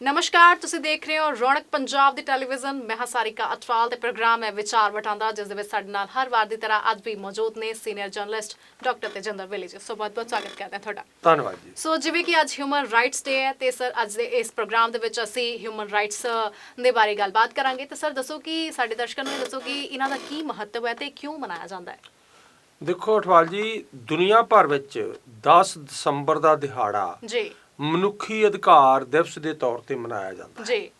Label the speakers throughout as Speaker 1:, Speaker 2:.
Speaker 1: ਨਮਸਕਾਰ ਤੁਸੀਂ ਦੇਖ ਰਹੇ ਹੋ ਰੌਣਕ ਪੰਜਾਬ ਦੀ ਟੈਲੀਵਿਜ਼ਨ। ਮੈਂ ਹਾਂ ਸਾਰਿਕਾ ਅਟਵਾਲ ਤੇ ਪ੍ਰੋਗਰਾਮ ਹੈ ਵਿਚਾਰ ਵਟਾਂਦਰਾ ਜਿਸ ਦੇ ਵਿੱਚ ਸਾਡੇ ਨਾਲ ਹਰ ਵਾਰ ਦੀ ਤਰ੍ਹਾਂ ਅੱਜ ਵੀ ਮੌਜੂਦ ਨੇ ਸੀਨੀਅਰ ਜਰਨਲਿਸਟ ਡਾਕਟਰ ਤੇਜਿੰਦਰ ਵੇਲੀ ਜੀ। ਸੋ ਬਹੁਤ ਬਹੁਤ ਸਵਾਗਤ ਕਰਦੇ ਹਾਂ ਤੁਹਾਡਾ।
Speaker 2: ਧੰਨਵਾਦ ਜੀ।
Speaker 1: ਸੋ ਜਿਵੇਂ ਕਿ ਅੱਜ ਹਿਊਮਨ ਰਾਈਟਸ ਡੇ ਹੈ ਤੇ ਸਰ ਅੱਜ ਦੇ ਇਸ ਪ੍ਰੋਗਰਾਮ ਦੇ ਵਿੱਚ ਅਸੀਂ ਹਿਊਮਨ ਰਾਈਟਸ ਦੇ ਬਾਰੇ ਗੱਲਬਾਤ ਕਰਾਂਗੇ। ਤੇ ਸਰ ਦੱਸੋ ਕਿ ਸਾਡੇ ਦਰਸ਼ਕਾਂ ਨੂੰ ਦੱਸੋ ਕਿ ਇਹਨਾਂ ਦਾ ਕੀ ਮਹੱਤਵ ਹੈ ਤੇ ਕਿਉਂ ਮਨਾਇਆ ਜਾਂਦਾ ਹੈ?
Speaker 2: ਦੇਖੋ ਅਠਵਾਲ ਜੀ ਦੁਨੀਆ ਭਰ ਵਿੱਚ 10 ਦਸੰਬਰ ਦਾ ਦਿਹਾੜਾ
Speaker 1: ਜੀ।
Speaker 2: ਮਨੁੱਖੀ ਅਧਿਕਾਰ ਦਿਵਸ ਦੇ ਤੌਰ ਤੇ ਮਨਾਇਆ ਜਾਂਦਾ ਹੈ।
Speaker 1: ਜੀ।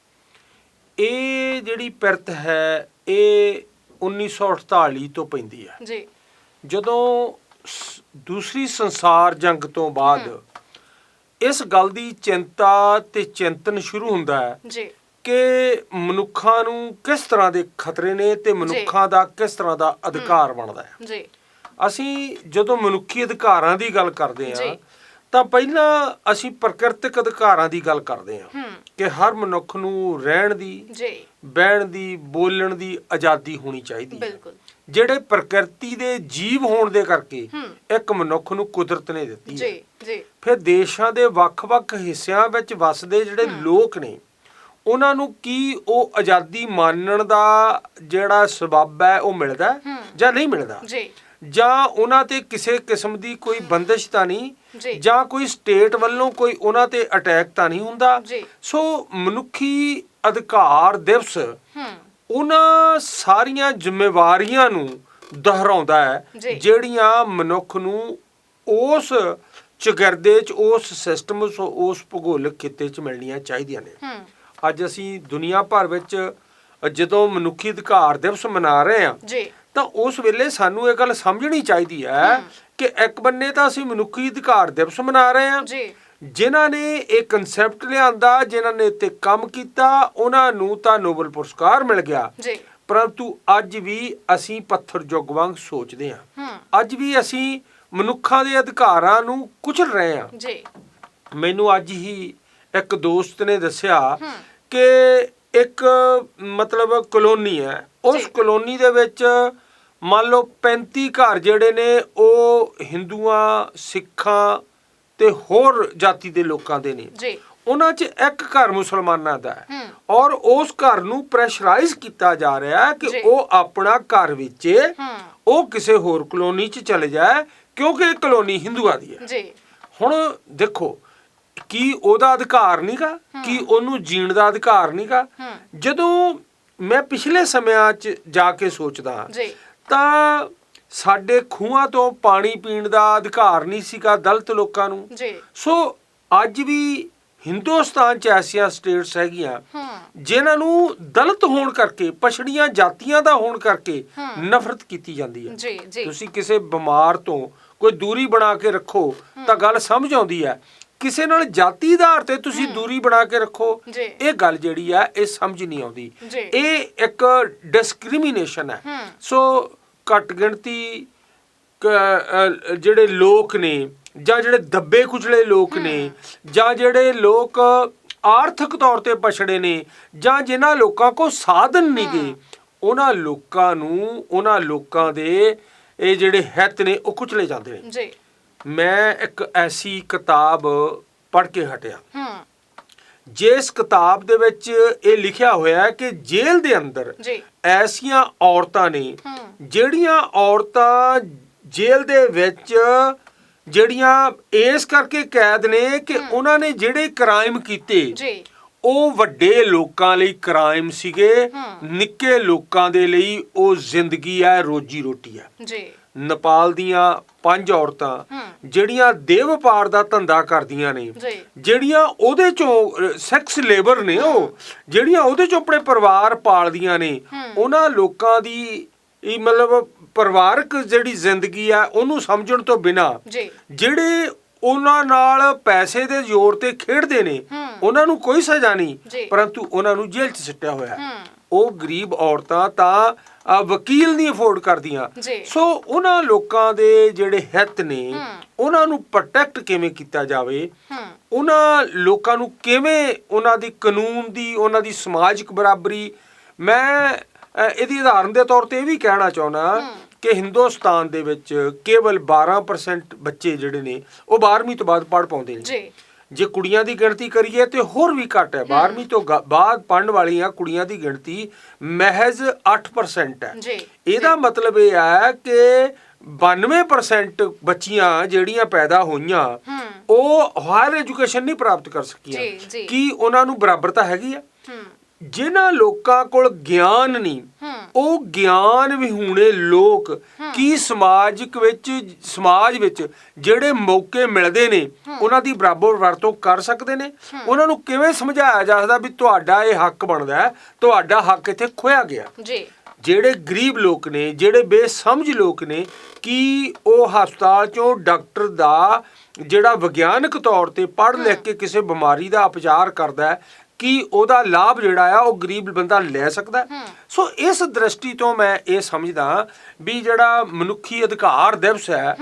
Speaker 2: ਇਹ ਜਿਹੜੀ ਪਿਰਤ ਹੈ ਇਹ 1948 ਤੋਂ ਪੈਂਦੀ ਹੈ।
Speaker 1: ਜੀ।
Speaker 2: ਜਦੋਂ ਦੂਸਰੀ ਸੰਸਾਰ ਜੰਗ ਤੋਂ ਬਾਅਦ ਇਸ ਗੱਲ ਦੀ ਚਿੰਤਾ ਤੇ ਚਿੰਤਨ ਸ਼ੁਰੂ ਹੁੰਦਾ ਹੈ
Speaker 1: ਜੀ।
Speaker 2: ਕਿ ਮਨੁੱਖਾਂ ਨੂੰ ਕਿਸ ਤਰ੍ਹਾਂ ਦੇ ਖਤਰੇ ਨੇ ਤੇ ਮਨੁੱਖਾਂ ਦਾ ਕਿਸ ਤਰ੍ਹਾਂ ਦਾ ਅਧਿਕਾਰ ਬਣਦਾ ਹੈ।
Speaker 1: ਜੀ।
Speaker 2: ਅਸੀਂ ਜਦੋਂ ਮਨੁੱਖੀ ਅਧਿਕਾਰਾਂ ਦੀ ਗੱਲ ਕਰਦੇ। ਹਾਂ ਤਾਂ ਪਹਿਲਾਂ ਅਸੀਂ ਪ੍ਰਕਿਰਤਿਕ ਅਧਿਕਾਰਾਂ ਦੀ ਗੱਲ ਕਰਦੇ ਹਾਂ ਕਿ ਹਰ ਮਨੁੱਖ ਨੂੰ ਰਹਿਣ ਦੀ
Speaker 1: ਜੀ।
Speaker 2: ਬਹਿਣ ਦੀ ਬੋਲਣ ਦੀ ਆਜ਼ਾਦੀ ਹੋਣੀ ਚਾਹੀਦੀ ਹੈ।
Speaker 1: ਬਿਲਕੁਲ।
Speaker 2: ਜਿਹੜੇ ਪ੍ਰਕਿਰਤੀ ਦੇ ਜੀਵ ਹੋਣ ਦੇ ਕਰਕੇ। ਇੱਕ ਮਨੁੱਖ ਨੂੰ ਕੁਦਰਤ ਨੇ ਦਿੱਤੀ ਹੈ।
Speaker 1: ਜੀ ਜੀ।
Speaker 2: ਫਿਰ ਦੇਸ਼ਾਂ ਦੇ ਵੱਖ-ਵੱਖ ਹਿੱਸਿਆਂ ਵਿੱਚ ਵੱਸਦੇ ਜਿਹੜੇ ਲੋਕ ਨੇ ਉਹਨਾਂ ਨੂੰ ਕੀ ਉਹ ਆਜ਼ਾਦੀ ਮਾਨਣ ਦਾ ਜਿਹੜਾ ਸਬਬ ਹੈ ਉਹ ਮਿਲਦਾ। ਜਾਂ ਨਹੀਂ ਮਿਲਦਾ?
Speaker 1: ਜੀ।
Speaker 2: ਜਾਂ ਉਹਨਾਂ ਤੇ ਕਿਸੇ ਕਿਸਮ ਦੀ ਕੋਈ ਬੰਦਿਸ਼ ਤਾਂ ਨਹੀਂ
Speaker 1: ਜੀ।
Speaker 2: ਕੋਈ ਸਟੇਟ ਵੱਲੋਂ ਕੋਈ ਉਹਨਾਂ ਤੇ ਅਟੈਕ ਤਾਂ ਨਹੀਂ ਹੁੰਦਾ। ਸੋ ਮਨੁੱਖੀ ਅਧਿਕਾਰ ਦਿਵਸ ਉਹਨਾਂ ਸਾਰੀਆਂ ਜ਼ਿੰਮੇਵਾਰੀਆਂ ਨੂੰ ਦੁਹਰਾਉਂਦਾ। ਹੈ ਜਿਹੜੀਆਂ ਮਨੁੱਖ ਨੂੰ ਉਸ ਚਗਰਦੇ ਚ ਉਸ ਸਿਸਟਮ ਉਸ ਭੂਗੋਲਿਕ ਖਿੱਤੇ ਚ ਮਿਲਣੀਆਂ ਚਾਹੀਦੀਆਂ ਨੇ ਅੱਜ ਅਸੀਂ ਦੁਨੀਆ ਭਰ ਵਿੱਚ ਜਦੋਂ ਮਨੁੱਖੀ ਅਧਿਕਾਰ ਦਿਵਸ ਮਨਾ ਰਹੇ ਹਾਂ
Speaker 1: ਜੀ
Speaker 2: ਤਾਂ ਉਸ ਵੇਲੇ ਸਾਨੂੰ ਇਹ ਗੱਲ ਸਮਝਣੀ ਚਾਹੀਦੀ ਹੈ ਕਿ ਇੱਕ ਬੰਨੇ ਤਾਂ ਅਸੀਂ ਮਨੁੱਖੀ ਅਧਿਕਾਰ ਦਿਵਸ ਮਨਾ ਰਹੇ ਹਾਂ।
Speaker 1: ਜੀ।
Speaker 2: ਜਿਨ੍ਹਾਂ ਨੇ ਇਹ ਕਨਸੈਪਟ ਲਿਆਂਦਾ ਜਿਨ੍ਹਾਂ ਨੇ ਤੇ ਕੰਮ ਕੀਤਾ ਉਹਨਾਂ ਨੂੰ ਤਾਂ ਨੋਬਲ ਪੁਰਸਕਾਰ ਮਿਲ ਗਿਆ।
Speaker 1: ਜੀ।
Speaker 2: ਪਰੰਤੂ ਅੱਜ ਵੀ ਅਸੀਂ ਪੱਥਰ ਯੁੱਗ ਵਾਂਗ ਸੋਚਦੇ ਹਾਂ। ਅੱਜ ਵੀ ਅਸੀਂ ਮਨੁੱਖਾਂ ਦੇ ਅਧਿਕਾਰਾਂ ਨੂੰ ਕੁਚਲ ਰਹੇ ਹਾਂ।
Speaker 1: ਜੀ।
Speaker 2: ਮੈਨੂੰ ਅੱਜ ਹੀ ਇੱਕ ਦੋਸਤ ਨੇ ਦੱਸਿਆ। ਕਿ ਇੱਕ ਮਤਲਬ ਕਲੋਨੀ ਹੈ। ਉਸ। ਕਲੋਨੀ ਦੇ ਵਿੱਚ ਮੰਨ ਲਓ 35 ਘਰ ਜਿਹੜੇ ਨੇ ਉਹ ਹਿੰਦੂਆਂ ਸਿੱਖਾਂ ਤੇ ਹੋਰ ਜਾਤੀ ਦੇ ਲੋਕਾਂ ਦੇ ਨੇ।
Speaker 1: ਜੀ।
Speaker 2: ਉਹਨਾਂ 'ਚ ਇੱਕ ਘਰ ਮੁਸਲਮਾਨਾਂ ਦਾ ਹੈ। ਔਰ ਉਸ ਘਰ ਨੂੰ ਪ੍ਰੈਸ਼ਰਾਈਜ਼ ਕੀਤਾ ਜਾ ਰਿਹਾ ਹੈ। ਕਿ ਉਹ ਆਪਣਾ ਘਰ ਵੇਚੇ ਉਹ ਕਿਸੇ ਹੋਰ ਕਲੋਨੀ 'ਚ ਚਲੇ ਜਾਏ ਕਿਉਂਕਿ ਇਹ ਕਲੋਨੀ ਹਿੰਦੂਆਂ ਦੀ ਹੈ।
Speaker 1: ਜੀ।
Speaker 2: ਹੁਣ ਦੇਖੋ ਕੀ ਉਹਦਾ ਅਧਿਕਾਰ ਨਹੀਂਗਾ ਕੀ ਉਹਨੂੰ ਜੀਣ ਦਾ ਅਧਿਕਾਰ ਨਹੀਂਗਾ ਜਦੋਂ ਮੈਂ ਪਿਛਲੇ ਸਮਿਆਂ 'ਚ ਜਾ ਕੇ ਸੋਚਦਾ ਹਾਂ,
Speaker 1: ਜੀ।
Speaker 2: ਤਾਂ ਸਾਡੇ ਖੂਹਾਂ ਤੋਂ ਪਾਣੀ ਪੀਣ ਦਾ ਅਧਿਕਾਰ ਨਹੀਂ ਸੀਗਾ ਦਲਿਤ ਲੋਕਾਂ ਨੂੰ।
Speaker 1: ਜੀ।
Speaker 2: ਸੋ ਅੱਜ ਵੀ ਹਿੰਦੁਸਤਾਨ 'ਚ ਐਸੀਆਂ ਸਟੇਟਸ ਹੈਗੀਆਂ ਜਿਨ੍ਹਾਂ ਨੂੰ ਦਲਿਤ ਹੋਣ ਕਰਕੇ ਪਛੜੀਆਂ ਜਾਤੀਆਂ ਦਾ ਹੋਣ ਕਰਕੇ। ਨਫ਼ਰਤ ਕੀਤੀ ਜਾਂਦੀ ਹੈ।
Speaker 1: ਜੀ ਜੀ।
Speaker 2: ਤੁਸੀਂ ਕਿਸੇ ਬਿਮਾਰ ਤੋਂ ਕੋਈ ਦੂਰੀ ਬਣਾ ਕੇ ਰੱਖੋ ਤਾਂ ਗੱਲ ਸਮਝ ਆਉਂਦੀ ਹੈ। ਕਿਸੇ ਨਾਲ ਜਾਤੀ ਆਧਾਰ ਤੇ ਤੁਸੀਂ ਦੂਰੀ ਬਣਾ ਕੇ ਰੱਖੋ। ਇਹ ਗੱਲ ਜਿਹੜੀ ਹੈ ਇਹ ਸਮਝ ਨਹੀਂ ਆਉਂਦੀ। ਇਹ ਇੱਕ ਡਿਸਕ੍ਰਿਮੀਨੇਸ਼ਨ ਹੂੰ। ਸੋ ਘੱਟ ਗਿਣਤੀ ਜਿਹੜੇ ਲੋਕ ਨੇ ਜਾਂ ਜਿਹੜੇ ਦੱਬੇ ਕੁਚਲੇ ਲੋਕ ਨੇ ਜਾਂ ਜਿਹੜੇ ਲੋਕ ਆਰਥਿਕ ਤੌਰ ਤੇ ਪਛੜੇ ਨੇ ਜਾਂ ਜਿਨ੍ਹਾਂ ਲੋਕਾਂ ਕੋ ਸਾਧਨ ਨਹੀਂ ਗੇ ਉਹਨਾਂ ਲੋਕਾਂ ਨੂੰ ਉਹਨਾਂ ਲੋਕਾਂ ਦੇ ਇਹ ਜਿਹੜੇ ਹਿੱਤ ਨੇ ਉਹ ਕੁਚਲੇ ਜਾਂਦੇ ਨੇ।
Speaker 1: ਜੀ।
Speaker 2: ਮੈਂ ਇੱਕ ਐਸੀ ਕਿਤਾਬ ਪੜ੍ਹ ਕੇ ਹਟਿਆ।
Speaker 1: ਹੂੰ
Speaker 2: ਜਿਸ ਕਿਤਾਬ ਦੇ ਵਿੱਚ ਇਹ ਲਿਖਿਆ ਹੋਇਆ ਹੈ ਕਿ ਜੇਲ੍ਹ ਦੇ ਅੰਦਰ
Speaker 1: ਜੀ।
Speaker 2: ਐਸੀਆਂ ਔਰਤਾਂ ਨੇ ਜਿਹੜੀਆਂ ਔਰਤਾਂ ਜੇਲ੍ਹ ਦੇ ਵਿੱਚ ਜਿਹੜੀਆਂ ਇਸ ਕਰਕੇ ਕੈਦ ਨੇ ਕਿ ਉਹਨਾਂ ਨੇ ਜਿਹੜੇ ਕ੍ਰਾਈਮ ਕੀਤੇ
Speaker 1: ਜੀ।
Speaker 2: ਉਹ ਵੱਡੇ ਲੋਕਾਂ ਲਈ ਕ੍ਰਾਈਮ ਸੀਗੇ। ਨਿੱਕੇ ਲੋਕਾਂ ਦੇ ਲਈ ਉਹ ਜ਼ਿੰਦਗੀ ਹੈ ਰੋਜੀ ਰੋਟੀ ਹੈ।
Speaker 1: ਜੀ।
Speaker 2: ਨੇਪਾਲ ਦੀਆਂ ਪੰਜ ਔਰਤਾਂ। ਜਿਹੜੀਆਂ ਦੇਹ ਵਪਾਰ ਦਾ ਧੰਦਾ ਕਰਦੀਆਂ ਨੇ ਜਿਹੜੀਆਂ ਉਹਦੇ ਚੋਂ ਸੈਕਸ ਲੇਬਰ ਨੇ ਉਹ ਜਿਹੜੀਆਂ ਉਹਦੇ ਚੋਂ ਆਪਣੇ ਪਰਿਵਾਰ ਪਾਲਦੀਆਂ ਨੇ। ਉਹਨਾਂ ਲੋਕਾਂ ਦੀ ਇਹ ਮਤਲਬ ਪਰਿਵਾਰਕ ਜਿਹੜੀ ਜ਼ਿੰਦਗੀ ਆ ਉਹਨੂੰ ਸਮਝਣ ਤੋਂ ਬਿਨਾ ਜਿਹੜੇ ਉਹਨਾਂ ਨਾਲ ਪੈਸੇ ਦੇ ਜ਼ੋਰ ਤੇ ਖੇਡਦੇ ਨੇ। ਉਹਨਾਂ ਨੂੰ ਕੋਈ ਸਜ਼ਾ। ਨਹੀਂ ਪਰੰਤੂ ਉਹਨਾਂ ਨੂੰ ਜੇਲ੍ਹ 'ਚ ਸਿੱਟਿਆ ਹੋਇਆ ਉਹ ਗਰੀਬ ਔਰਤਾਂ ਤਾਂ ਵਕੀਲ ਨਹੀਂ ਅਫੋਰਡ ਕਰਦੀਆਂ। ਸੋ ਉਹਨਾਂ ਲੋਕਾਂ ਦੇ ਜਿਹੜੇ ਹਿੱਤ ਨੇ। ਉਹਨਾਂ ਨੂੰ ਪ੍ਰੋਟੈਕਟ ਕਿਵੇਂ ਕੀਤਾ ਜਾਵੇ? ਉਹਨਾਂ ਲੋਕਾਂ ਨੂੰ ਕਿਵੇਂ ਉਹਨਾਂ ਦੀ ਕਾਨੂੰਨ ਦੀ ਉਹਨਾਂ ਦੀ ਸਮਾਜਿਕ ਬਰਾਬਰੀ? ਮੈਂ ਇਹਦੀ ਉਦਾਹਰਨ ਦੇ ਤੌਰ ਤੇ ਇਹ ਵੀ ਕਹਿਣਾ ਚਾਹੁੰਦਾ ਕਿ ਹਿੰਦੁਸਤਾਨ ਦੇ ਵਿੱਚ ਕੇਵਲ 12% ਬੱਚੇ ਜਿਹੜੇ ਨੇ ਉਹ 12ਵੀਂ ਤੋਂ ਬਾਅਦ ਪੜ੍ਹ ਪਾਉਂਦੇ ਨੇ।
Speaker 1: ਜੀ।
Speaker 2: ਜੇ ਕੁੜੀਆਂ ਦੀ ਗਿਣਤੀ ਕਰੀਏ ਤੇ ਹੋਰ ਵੀ ਘੱਟ ਹੈ। 12ਵੀਂ ਤੋਂ ਬਾਅਦ ਪੜਨ ਵਾਲੀਆਂ ਕੁੜੀਆਂ ਦੀ ਗਿਣਤੀ ਮਹਿਜ਼ 8% ਹੈ।
Speaker 1: ਜੀ,
Speaker 2: ਇਹਦਾ ਮਤਲਬ ਇਹ ਹੈ ਕਿ 92% ਬੱਚੀਆਂ ਜਿਹੜੀਆਂ ਪੈਦਾ ਹੋਈਆਂ ਉਹ ਹਾਇਰ ਐਜੂਕੇਸ਼ਨ ਨਹੀਂ ਪ੍ਰਾਪਤ ਕਰ ਸਕੀਆਂ। ਕੀ ਉਹਨਾਂ ਨੂੰ ਬਰਾਬਰਤਾ ਹੈਗੀ ਆ? ਜਿਨ੍ਹਾਂ ਲੋਕਾਂ ਕੋਲ ਗਿਆਨ ਨਹੀਂ ਉਹ ਗਿਆਨ ਵਿਹੂਣੇ ਲੋਕ ਕੀ ਸਮਾਜਿਕ ਵਿੱਚ ਸਮਾਜ ਵਿੱਚ ਜਿਹੜੇ ਮੌਕੇ ਮਿਲਦੇ ਨੇ ਉਹਨਾਂ ਦੀ ਬਰਾਬਰ ਵਰਤੋਂ ਕਰ ਸਕਦੇ ਨੇ? ਉਹਨਾਂ ਨੂੰ ਕਿਵੇਂ ਸਮਝਾਇਆ ਜਾ ਸਕਦਾ ਵੀ ਤੁਹਾਡਾ ਇਹ ਹੱਕ ਬਣਦਾ ਹੈ? ਤੁਹਾਡਾ ਹੱਕ ਇੱਥੇ ਖੋਇਆ ਗਿਆ।
Speaker 1: ਜੀ।
Speaker 2: ਜਿਹੜੇ ਗਰੀਬ ਲੋਕ ਨੇ ਜਿਹੜੇ ਬੇਸਮਝ ਲੋਕ ਨੇ ਕੀ ਉਹ ਹਸਪਤਾਲ ਚੋਂ ਡਾਕਟਰ ਦਾ ਜਿਹੜਾ ਵਿਗਿਆਨਕ ਤੌਰ ਤੇ ਪੜ੍ਹ ਲਿਖ ਕੇ ਕਿਸੇ ਬਿਮਾਰੀ ਦਾ ਉਪਚਾਰ ਕਰਦਾ ਕੀ ਉਹਦਾ ਲਾਭ ਜਿਹੜਾ ਆ ਉਹ ਗਰੀਬ ਬੰਦਾ ਲੈ ਸਕਦਾ? ਸੋ ਇਸ ਦ੍ਰਿਸ਼ਟੀ ਤੋਂ ਮੈਂ ਇਹ ਸਮਝਦਾ ਵੀ ਜਿਹੜਾ ਮਨੁੱਖੀ ਅਧਿਕਾਰ ਦਿਵਸ ਹੈ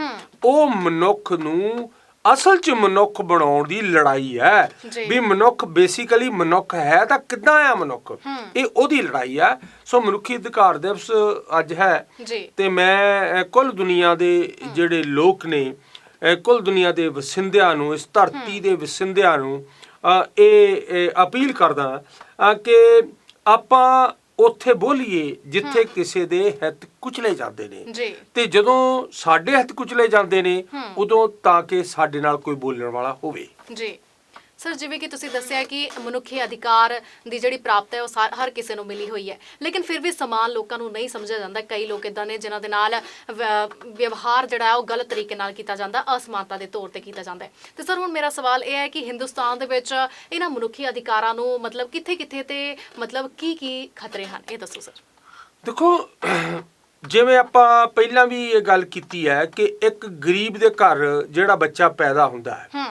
Speaker 2: ਉਹ ਮਨੁੱਖ ਨੂੰ ਅਸਲ 'ਚ ਮਨੁੱਖ ਬਣਾਉਣ ਦੀ ਲੜਾਈ ਹੈ। ਵੀ ਮਨੁੱਖ ਬੇਸਿਕਲੀ ਮਨੁੱਖ ਹੈ ਤਾਂ ਕਿੱਦਾਂ ਆ ਮਨੁੱਖ? ਇਹ ਉਹਦੀ ਲੜਾਈ ਹੈ। ਸੋ ਮਨੁੱਖੀ ਅਧਿਕਾਰ ਦਿਵਸ ਅੱਜ ਹੈ। ਤੇ ਮੈਂ ਕੁੱਲ ਦੁਨੀਆ ਦੇ ਜਿਹੜੇ ਲੋਕ ਨੇ ਕੁੱਲ ਦੁਨੀਆ ਦੇ ਵਸਿੰਦਿਆਂ ਨੂੰ ਇਸ ਧਰਤੀ ਦੇ ਵਸਿੰਦਿਆਂ ਨੂੰ ਇਹ ਅਪੀਲ ਕਰਦਾ ਕਿ ਆਪਾਂ ਉੱਥੇ ਬੋਲੀਏ ਜਿੱਥੇ ਕਿਸੇ ਦੇ ਹਿੱਤ ਕੁਚਲੇ ਜਾਂਦੇ ਨੇ।
Speaker 1: ਜੀ।
Speaker 2: ਤੇ ਜਦੋਂ ਸਾਡੇ ਹਿੱਤ ਕੁਚਲੇ ਜਾਂਦੇ ਨੇ ਉਦੋਂ ਤਾਂ ਕਿ ਸਾਡੇ ਨਾਲ ਕੋਈ ਬੋਲਣ ਵਾਲਾ ਹੋਵੇ।
Speaker 1: ਜੀ। ਸਰ ਜਿਵੇਂ ਕਿ ਤੁਸੀਂ ਦੱਸਿਆ ਕਿ ਮਨੁੱਖੀ ਅਧਿਕਾਰ ਦੀ ਜਿਹੜੀ ਪ੍ਰਾਪਤ ਹੈ ਉਹ ਸਾਰ- ਹਰ ਕਿਸੇ ਨੂੰ ਮਿਲੀ ਹੋਈ ਹੈ। ਲੇਕਿਨ ਫਿਰ ਵੀ ਸਮਾਨ ਲੋਕਾਂ ਨੂੰ ਨਹੀਂ ਸਮਝਿਆ ਜਾਂਦਾ। ਕਈ ਲੋਕ ਇਦਾਂ ਨੇ ਜਿਨ੍ਹਾਂ ਦੇ ਨਾਲ ਵ- ਵਿਵਹਾਰ ਜਿਹੜਾ ਹੈ ਉਹ ਗਲਤ ਤਰੀਕੇ ਨਾਲ ਕੀਤਾ ਜਾਂਦਾ ਅਸਮਾਨਤਾ ਦੇ ਤੌਰ ਤੇ ਕੀਤਾ ਜਾਂਦਾ ਹੈ। ਤੇ ਸਰ ਹੁਣ ਮੇਰਾ ਸਵਾਲ ਇਹ ਹੈ ਕਿ ਹਿੰਦੁਸਤਾਨ ਦੇ ਵਿੱਚ ਇਹਨਾਂ ਮਨੁੱਖੀ ਅਧਿਕਾਰਾਂ ਨੂੰ ਮਤਲਬ ਕਿੱਥੇ-ਕਿੱਥੇ ਤੇ ਮਤਲਬ ਕੀ ਕੀ ਖਤਰੇ ਹਨ? ਇਹ ਦੱਸੋ ਸਰ।
Speaker 2: ਦੇਖੋ ਜਿਵੇਂ ਆਪਾਂ ਪਹਿਲਾਂ ਵੀ ਇਹ ਗੱਲ ਕੀਤੀ ਹੈ ਕਿ ਇੱਕ ਗਰੀਬ ਦੇ ਘਰ ਜਿਹੜਾ ਬੱਚਾ ਪੈਦਾ ਹੁੰਦਾ ਹੈ
Speaker 1: ਹੂੰ।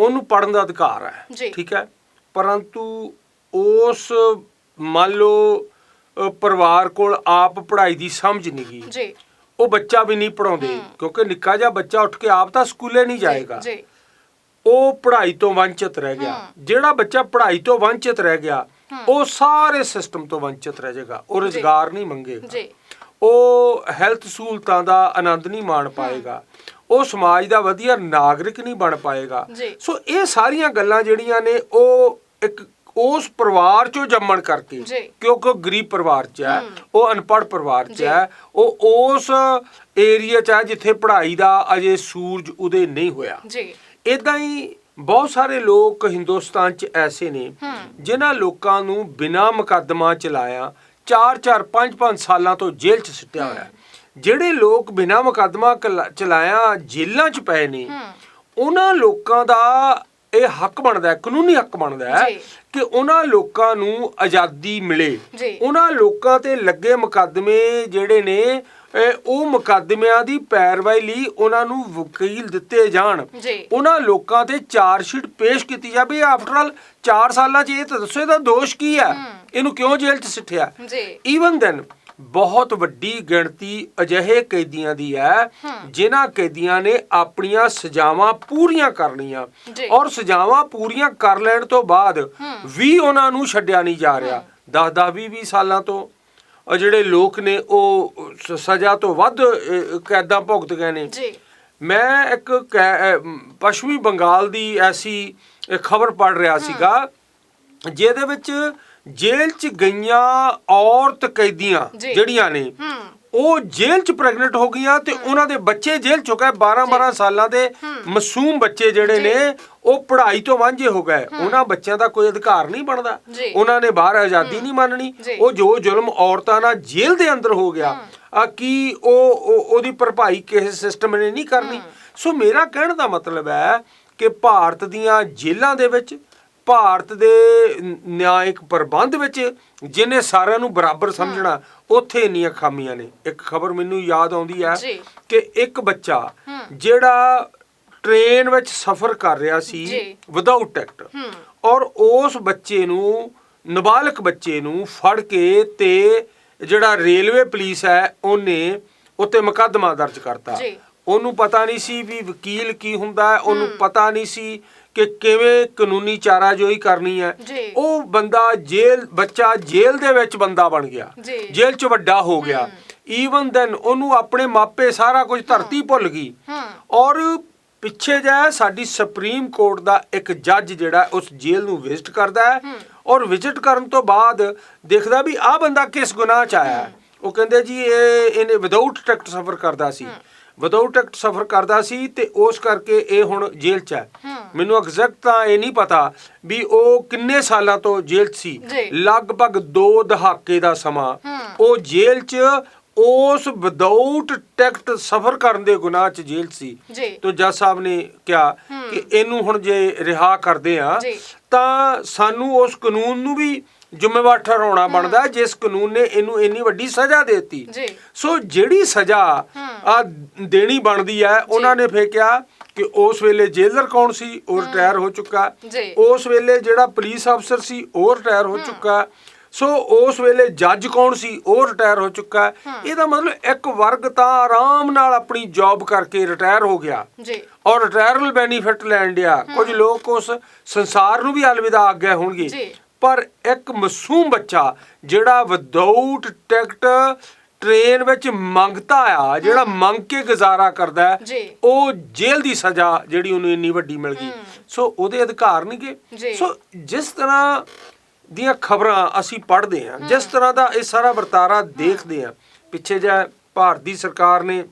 Speaker 2: ਉਹਨੂੰ ਪੜਨ ਦਾ ਅਧਿਕਾਰ ਹੈ। ਠੀਕ ਹੈ? ਪਰੰਤੂ ਉਸ ਮੰਨ ਲਓ ਪਰਿਵਾਰ ਕੋਲ ਆਪ ਪੜ੍ਹਾਈ ਦੀ ਸਮਝ ਨਹੀਂ ਗਈ
Speaker 1: ਜੀ।
Speaker 2: ਉਹ ਬੱਚਾ ਵੀ ਨਹੀਂ ਪੜਾਉਂਦੇ ਕਿਉਂਕਿ ਨਿੱਕਾ ਜਿਹਾ ਬੱਚਾ ਉੱਠ ਕੇ ਆਪ ਤਾਂ ਸਕੂਲੇ ਨਹੀਂ ਜਾਏਗਾ।
Speaker 1: ਜੀ।
Speaker 2: ਉਹ ਪੜ੍ਹਾਈ ਤੋਂ ਵੰਚਿਤ ਰਹਿ ਗਿਆ। ਜਿਹੜਾ ਬੱਚਾ ਪੜ੍ਹਾਈ ਤੋਂ ਵੰਚਿਤ ਰਹਿ ਗਿਆ ਉਹ ਸਾਰੇ ਸਿਸਟਮ ਤੋਂ ਵੰਚਿਤ ਰਹਿ ਜਾਏਗਾ ਉਹ ਰੁਜ਼ਗਾਰ ਨਹੀਂ ਮੰਗੇਗਾ।
Speaker 1: ਜੀ।
Speaker 2: ਉਹ ਹੈਲਥ ਸਹੂਲਤਾਂ ਦਾ ਆਨੰਦ ਨਹੀਂ ਮਾਣ ਪਾਏਗਾ। ਉਹ ਸਮਾਜ ਦਾ ਵਧੀਆ ਨਾਗਰਿਕ ਨਹੀਂ ਬਣ ਪਾਏਗਾ। ਸੋ ਇਹ ਸਾਰੀਆਂ ਗੱਲਾਂ ਜਿਹੜੀਆਂ ਨੇ ਉਹ ਇੱਕ ਉਸ ਪਰਿਵਾਰ ਚੋਂ ਜੰਮਣ ਕਰਕੇ। ਕਿਉਂਕਿ ਉਹ ਗਰੀਬ ਪਰਿਵਾਰ ਚ ਹੈ ਉਹ ਅਨਪੜ੍ਹ ਪਰਿਵਾਰ ਚ। ਹੈ ਉਹ ਉਸ ਏਰੀਆ ਚ ਹੈ ਜਿੱਥੇ ਪੜ੍ਹਾਈ ਦਾ ਅਜੇ ਸੂਰਜ ਉਦੇ ਨਹੀਂ ਹੋਇਆ
Speaker 1: ਜੀ
Speaker 2: ਇਦਾਂ ਹੀ ਬਹੁਤ ਸਾਰੇ ਲੋਕ ਹਿੰਦੁਸਤਾਨ 'ਚ ਐਸੇ ਨੇ ਜਿਨ੍ਹਾਂ ਲੋਕਾਂ ਨੂੰ ਬਿਨਾਂ ਮੁਕੱਦਮਾ ਚਲਾਇਆ 4-4 5-5 ਸਾਲਾਂ ਤੋਂ ਜੇਲ੍ਹ 'ਚ ਸਿੱਟਿਆ ਹੋਇਆ ਹੈ। ਜਿਹੜੇ ਲੋਕ ਬਿਨਾਂ ਮੁਕੱਦਮਾ ਚਲਾਇਆ ਜੇਲ੍ਹਾਂ 'ਚ ਪਏ ਨੇ ਉਹਨਾਂ ਲੋਕਾਂ ਦਾ ਇਹ ਹੱਕ ਬਣਦਾ ਹੈ ਕਾਨੂੰਨੀ ਹੱਕ ਬਣਦਾ ਹੈ। ਕਿ ਉਹਨਾਂ ਲੋਕਾਂ ਨੂੰ ਆਜ਼ਾਦੀ ਮਿਲੇ। ਉਹਨਾਂ ਲੋਕਾਂ ਤੇ ਲੱਗੇ ਮੁਕੱਦਮੇ ਜਿਹੜੇ ਨੇ ਉਹ ਮੁਕੱਦਮਿਆਂ ਦੀ ਪੈਰਵਾਈ ਲਈ ਉਹਨਾਂ ਨੂੰ ਵਕੀਲ ਦਿੱਤੇ ਜਾਣ। ਉਹਨਾਂ ਲੋਕਾਂ ਤੇ ਚਾਰਜ ਸ਼ੀਟ ਪੇਸ਼ ਕੀਤੀ ਜਾਵੇ। ਆਫਟਰ ਆਲ 4 ਸਾਲਾਂ 'ਚ ਇਹ ਤਾਂ ਦੱਸੋ ਇਹਦਾ ਦੋਸ਼ ਕੀ ਹੈ? ਇਹਨੂੰ ਕਿਉਂ ਜੇਲ੍ਹ 'ਚ ਸਿੱਟਿਆ ਈਵਨ ਦੈਨ ਬਹੁਤ ਵੱਡੀ ਗਿਣਤੀ ਅਜਿਹੇ ਕੈਦੀਆਂ ਦੀ ਹੈ ਜਿਨ੍ਹਾਂ ਕੈਦੀਆਂ ਨੇ ਆਪਣੀਆਂ ਸਜ਼ਾਵਾਂ ਪੂਰੀਆਂ ਕਰਨੀਆਂ।
Speaker 1: ਜੀ।
Speaker 2: ਔਰ ਸਜ਼ਾਵਾਂ ਪੂਰੀਆਂ ਕਰ ਲੈਣ ਤੋਂ ਬਾਅਦ ਵੀ ਉਹਨਾਂ ਨੂੰ ਛੱਡਿਆ ਨਹੀਂ ਜਾ ਰਿਹਾ। 10 10 20 20 ਸਾਲਾਂ ਤੋਂ। ਉਹ ਜਿਹੜੇ ਲੋਕ ਨੇ ਉਹ ਸਜ਼ਾ ਤੋਂ ਵੱਧ ਕੈਦਾਂ ਭੁਗਤ ਗਏ ਨੇ।
Speaker 1: ਜੀ।
Speaker 2: ਮੈਂ ਇੱਕ ਪੱਛਮੀ ਬੰਗਾਲ ਦੀ ਐਸੀ ਖਬਰ ਪੜ ਰਿਹਾ ਸੀਗਾ ਜਿਹਦੇ ਵਿੱਚ ਜੇਲ੍ਹ 'ਚ ਗਈਆਂ ਔਰਤ ਕੈਦੀਆਂ
Speaker 1: ਜੀ।
Speaker 2: ਜਿਹੜੀਆਂ ਨੇ
Speaker 1: ਹੂੰ।
Speaker 2: ਉਹ ਜੇਲ੍ਹ 'ਚ ਪ੍ਰੈਗਨੈਂਟ ਹੋ ਗਈਆਂ ਤੇ ਉਹਨਾਂ ਦੇ ਬੱਚੇ ਜੇਲ੍ਹ 'ਚ ਹੋ ਗਏ। 12 12 ਸਾਲਾਂ ਦੇ ਮਾਸੂਮ ਬੱਚੇ ਜਿਹੜੇ। ਨੇ ਉਹ ਪੜ੍ਹਾਈ ਤੋਂ ਵਾਂਝੇ ਹੋ ਗਏ। ਉਹਨਾਂ ਬੱਚਿਆਂ ਦਾ ਕੋਈ ਅਧਿਕਾਰ ਨਹੀਂ ਬਣਦਾ।
Speaker 1: ਜੀ।
Speaker 2: ਉਹਨਾਂ ਨੇ ਬਾਹਰ ਆਜ਼ਾਦੀ ਨਹੀਂ ਮੰਨਣੀ।
Speaker 1: ਜੀ।
Speaker 2: ਉਹ ਜੋ ਜ਼ੁਲਮ ਔਰਤਾਂ ਨਾਲ ਜੇਲ੍ਹ ਦੇ ਅੰਦਰ ਹੋ ਗਿਆ ਆ ਕੀ ਉਹ ਉਹ- ਉਹਦੀ ਭਰਪਾਈ ਕਿਸੇ ਸਿਸਟਮ ਨੇ ਨਹੀਂ ਕਰਨੀ? ਸੋ ਮੇਰਾ ਕਹਿਣ ਦਾ ਮਤਲਬ ਹੈ ਕਿ ਭਾਰਤ ਦੀਆਂ ਜੇਲ੍ਹਾਂ ਦੇ ਵਿੱਚ ਭਾਰਤ ਦੇ ਨਿਆਇਕ ਪ੍ਰਬੰਧ ਵਿੱਚ ਜਿਹਨੇ ਸਾਰਿਆਂ ਨੂੰ ਬਰਾਬਰ ਸਮਝਣਾ ਉੱਥੇ ਇੰਨੀਆਂ ਖਾਮੀਆਂ ਨੇ ਇੱਕ ਖਬਰ ਮੈਨੂੰ ਯਾਦ ਆਉਂਦੀ ਹੈ। ਕਿ ਇੱਕ ਬੱਚਾ ਜਿਹੜਾ ਟ੍ਰੇਨ ਵਿੱਚ ਸਫ਼ਰ ਕਰ ਰਿਹਾ ਸੀ। ਵਿਦਆਊਟ ਟਿਕਟ ਔਰ ਉਸ ਬੱਚੇ ਨੂੰ ਨਾਬਾਲਗ ਬੱਚੇ ਨੂੰ ਫੜ ਕੇ ਤੇ ਜਿਹੜਾ ਰੇਲਵੇ ਪੁਲਿਸ ਹੈ ਉਹਨੇ ਉੱਤੇ ਮੁਕੱਦਮਾ ਦਰਜ ਕਰਤਾ। ਉਹਨੂੰ ਪਤਾ ਨਹੀਂ ਸੀ ਵੀ ਵਕੀਲ ਕੀ ਹੁੰਦਾ ਹੈ ਉਹਨੂੰ ਪਤਾ ਨਹੀਂ ਸੀ ਕਿ ਕਿਵੇਂ ਕਾਨੂੰਨੀ ਚਾਰਾਜੋਈ ਕਰਨੀ ਹੈ। ਉਹ ਬੰਦਾ ਜੇਲ੍ਹ ਬੱਚਾ ਜੇਲ੍ਹ ਦੇ ਵਿੱਚ ਬੰਦਾ ਬਣ ਗਿਆ। ਜੇਲ੍ਹ 'ਚ ਵੱਡਾ ਹੋ ਗਿਆ। ਈਵਨ ਦੈਨ ਉਹਨੂੰ ਆਪਣੇ ਮਾਪੇ ਸਾਰਾ ਕੁਝ ਧਰਤੀ ਭੁੱਲ ਗਈ। ਔਰ ਪਿੱਛੇ ਜਾ ਸਾਡੀ ਸੁਪਰੀਮ ਕੋਰਟ ਦਾ ਇੱਕ ਜੱਜ ਜਿਹੜਾ ਉਸ ਜੇਲ੍ਹ ਨੂੰ ਵਿਜ਼ਿਟ ਕਰਦਾ ਹੈ। ਔਰ ਵਿਜ਼ਿਟ ਕਰਨ ਤੋਂ ਬਾਅਦ ਦੇਖਦਾ ਵੀ ਆਹ ਬੰਦਾ ਕਿਸ ਗੁਨਾਹ ਚ ਆਇਆ। ਉਹ ਕਹਿੰਦੇ ਜੀ ਇਹ ਇਹਨੇ ਵਿਦਆਊਟ ਟਿਕਟ ਸਫਰ ਕਰਦਾ ਸੀ। ਵਿਦਆਊਟ ਟਿਕਟ ਸਫਰ ਕਰਦਾ ਸੀ ਤੇ ਉਸ ਕਰਕੇ ਇਹ ਹੁਣ ਜੇਲ੍ਹ 'ਚ ਹੈ। ਮੈਨੂੰ ਐਗਜ਼ੈਕਟ ਤਾਂ ਇਹ ਨਹੀਂ ਪਤਾ ਵੀ ਉਹ ਕਿੰਨੇ ਸਾਲਾਂ ਤੋਂ ਜੇਲ੍ਹ 'ਚ ਸੀ। ਲਗਭਗ 2 ਦਹਾਕੇ ਦਾ ਸਮਾਂ। ਉਹ ਜੇਲ੍ਹ 'ਚ ਉਸ ਵਿਦਆਊਟ ਟਿਕਟ ਸਫਰ ਕਰਨ ਦੇ ਗੁਨਾਹ 'ਚ ਜੇਲ੍ਹ ਸੀ। ਤੋ ਜੱਜ ਸਾਹਿਬ ਨੇ ਕਿਹਾ ਕਿ ਇਹਨੂੰ ਹੁਣ ਜੇ ਰਿਹਾ ਕਰਦੇ ਆ। ਤਾਂ ਸਾਨੂੰ ਉਸ ਕਾਨੂੰਨ ਨੂੰ ਵੀ ਜ਼ਿੰਮੇਵਾਰ ਠਹਿਰਾਉਣਾ ਬਣਦਾ ਜਿਸ ਕਾਨੂੰਨ ਨੇ ਇਹਨੂੰ ਇੰਨੀ ਵੱਡੀ ਸਜ਼ਾ ਦੇ ਦਿੱਤੀ।
Speaker 1: ਜੀ।
Speaker 2: ਸੋ ਜਿਹੜੀ ਸਜ਼ਾ ਆ ਦੇਣੀ ਬਣਦੀ ਹੈ ਉਹਨਾਂ ਨੇ ਫੇਰ ਕਿਹਾ ਕਿ ਉਸ ਵੇਲੇ ਜੇਲਰ ਕੌਣ ਸੀ? ਉਹ ਰਿਟਾਇਰ ਹੋ ਚੁੱਕਾ। ਉਸ ਵੇਲੇ ਜਿਹੜਾ ਪੁਲਿਸ ਅਫਸਰ ਸੀ ਉਹ ਰਿਟਾਇਰ ਹੋ ਚੁੱਕਾ। ਸੋ ਉਸ ਵੇਲੇ ਜੱਜ ਕੌਣ ਸੀ? ਉਹ ਰਿਟਾਇਰ ਹੋ ਚੁੱਕਾ। ਇਹਦਾ ਮਤਲਬ ਇੱਕ ਵਰਗ ਤਾਂ ਆਰਾਮ ਨਾਲ ਆਪਣੀ ਜੌਬ ਕਰਕੇ ਰਿਟਾਇਰ ਹੋ ਗਿਆ।
Speaker 1: ਜੀ।
Speaker 2: ਔਰ ਰਿਟਾਇਰਲ ਬੈਨੀਫਿਟ ਲੈਣ ਡਿਆ। ਕੁਝ ਲੋਕ ਉਸ ਸੰਸਾਰ ਨੂੰ ਵੀ ਅਲਵਿਦਾ ਆਗਿਆ ਹੋਣਗੇ। ਪਰ ਇੱਕ ਮਾਸੂਮ ਬੱਚਾ ਜਿਹੜਾ ਵਿਦਆਊਟ ਟਿਕਟ ਟ੍ਰੇਨ ਵਿੱਚ ਮੰਗਤਾ ਆ ਜਿਹੜਾ ਮੰਗ ਕੇ ਗੁਜ਼ਾਰਾ ਕਰਦਾ ਹੈ। ਉਹ ਜੇਲ੍ਹ ਦੀ ਸਜ਼ਾ ਜਿਹੜੀ ਉਹਨੂੰ ਇੰਨੀ ਵੱਡੀ ਮਿਲ ਗਈ। ਸੋ ਉਹਦੇ ਅਧਿਕਾਰ। ਨਹੀਂਗੇ ਸੋ ਜਿਸ ਤਰ੍ਹਾਂ ਦੀਆਂ ਖਬਰਾਂ ਅਸੀਂ ਪੜ੍ਹਦੇ ਹਾਂ ਜਿਸ ਤਰ੍ਹਾਂ ਦਾ ਇਹ ਸਾਰਾ ਵਰਤਾਰਾ ਦੇਖਦੇ ਹਾਂ ਪਿੱਛੇ ਜੇ ਭਾਰਤ ਸਰਕਾਰ ਨੇ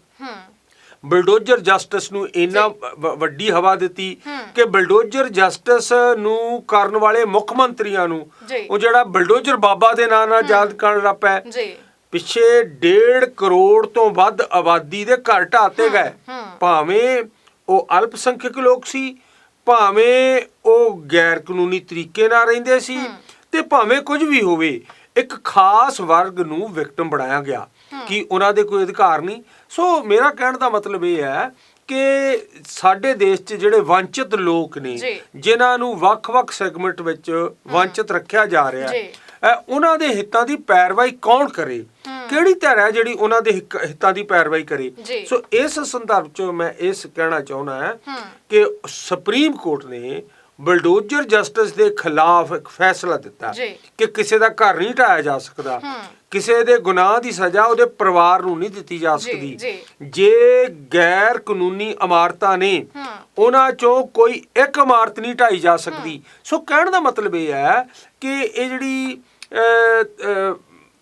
Speaker 2: ਬਲਡੋਜ਼ਰ ਜਸਟਿਸ ਨੂੰ ਇੰਨਾ ਵੱਡੀ ਹਵਾ ਦਿੱਤੀ ਕਿ ਬਲਡੋਜ਼ਰ ਜਸਟਿਸ ਨੂੰ ਕਰਨ ਵਾਲੇ ਮੁੱਖ ਮੰਤਰੀਆਂ ਨੂੰ। ਉਹ ਜਿਹੜਾ ਬਲਡੋਜ਼ਰ ਬਾਬਾ ਦੇ ਨਾਂ ਨਾਲ ਯਾਦ ਕਰਨ ਲੱਗ ਪਿਆ।
Speaker 1: ਜੀ।
Speaker 2: ਪਿੱਛੇ 1.5 ਕਰੋੜ ਤੋਂ ਵੱਧ ਆਬਾਦੀ ਦੇ ਘਰ ਢਾਤੇ ਗਏ। ਭਾਵੇਂ ਉਹ ਅਲਪਸੰਖਿਅਕ ਲੋਕ ਸੀ ਭਾਵੇਂ ਉਹ ਗੈਰ ਕਾਨੂੰਨੀ ਤਰੀਕੇ ਨਾਲ ਰਹਿੰਦੇ ਸੀ ਤੇ ਭਾਵੇਂ ਕੁਝ ਵੀ ਹੋਵੇ ਇੱਕ ਖਾਸ ਵਰਗ ਨੂੰ ਵਿਕਟਮ ਬਣਾਇਆ ਗਿਆ ਕਿ ਉਹਨਾਂ ਦੇ ਕੋਈ ਅਧਿਕਾਰ ਨਹੀਂ। ਸੋ ਮੇਰਾ ਕਹਿਣ ਦਾ ਮਤਲਬ ਇਹ ਹੈ ਕਿ ਸਾਡੇ ਦੇਸ਼ 'ਚ ਜਿਹੜੇ ਵਾਂਚਿਤ ਲੋਕ ਨੇ। ਜਿਨ੍ਹਾਂ ਨੂੰ ਵੱਖ-ਵੱਖ ਸੈਗਮੈਂਟ ਵਿੱਚ ਵਾਂਚਿਤ ਰੱਖਿਆ ਜਾ ਰਿਹਾ। ਹੈ ਉਹਨਾਂ ਦੇ ਹਿੱਤਾਂ ਦੀ ਪੈਰਵਾਈ ਕੌਣ ਕਰੇ ਕਿਹੜੀ ਧਿਰ ਹੈ ਜਿਹੜੀ ਉਹਨਾਂ ਦੇ ਹਿੱਤਾਂ ਦੀ ਪੈਰਵਾਈ ਕਰੇ। ਸੋ ਇਸ ਸੰਦਰਭ 'ਚ ਮੈਂ ਇਸ ਕਹਿਣਾ ਚਾਹੁੰਦਾ ਹੂੰ। ਕਿ ਸੁਪਰੀਮ ਕੋਰਟ ਨੇ ਬਲਡੋਜ਼ਰ ਜਸਟਿਸ ਦੇ ਖਿਲਾਫ ਇੱਕ ਫੈਸਲਾ ਦਿੱਤਾ। ਕਿ ਕਿਸੇ ਦਾ ਘਰ ਨਹੀਂ ਢਾਇਆ ਜਾ ਸਕਦਾ। ਕਿਸੇ ਦੇ ਗੁਨਾਹ ਦੀ ਸਜ਼ਾ ਉਹਦੇ ਪਰਿਵਾਰ ਨੂੰ ਨਹੀਂ ਦਿੱਤੀ ਜਾ ਸਕਦੀ
Speaker 1: ਜੀ।
Speaker 2: ਗੈਰ ਕਾਨੂੰਨੀ ਇਮਾਰਤਾਂ ਨੇ। ਉਹਨਾਂ ਚੋਂ ਕੋਈ ਇੱਕ ਇਮਾਰਤ ਨਹੀਂ ਢਾਈ ਜਾ ਸਕਦੀ ਸੋ ਕਹਿਣ ਦਾ ਮਤਲਬ ਇਹ ਹੈ ਕਿ ਇਹ ਜਿਹੜੀ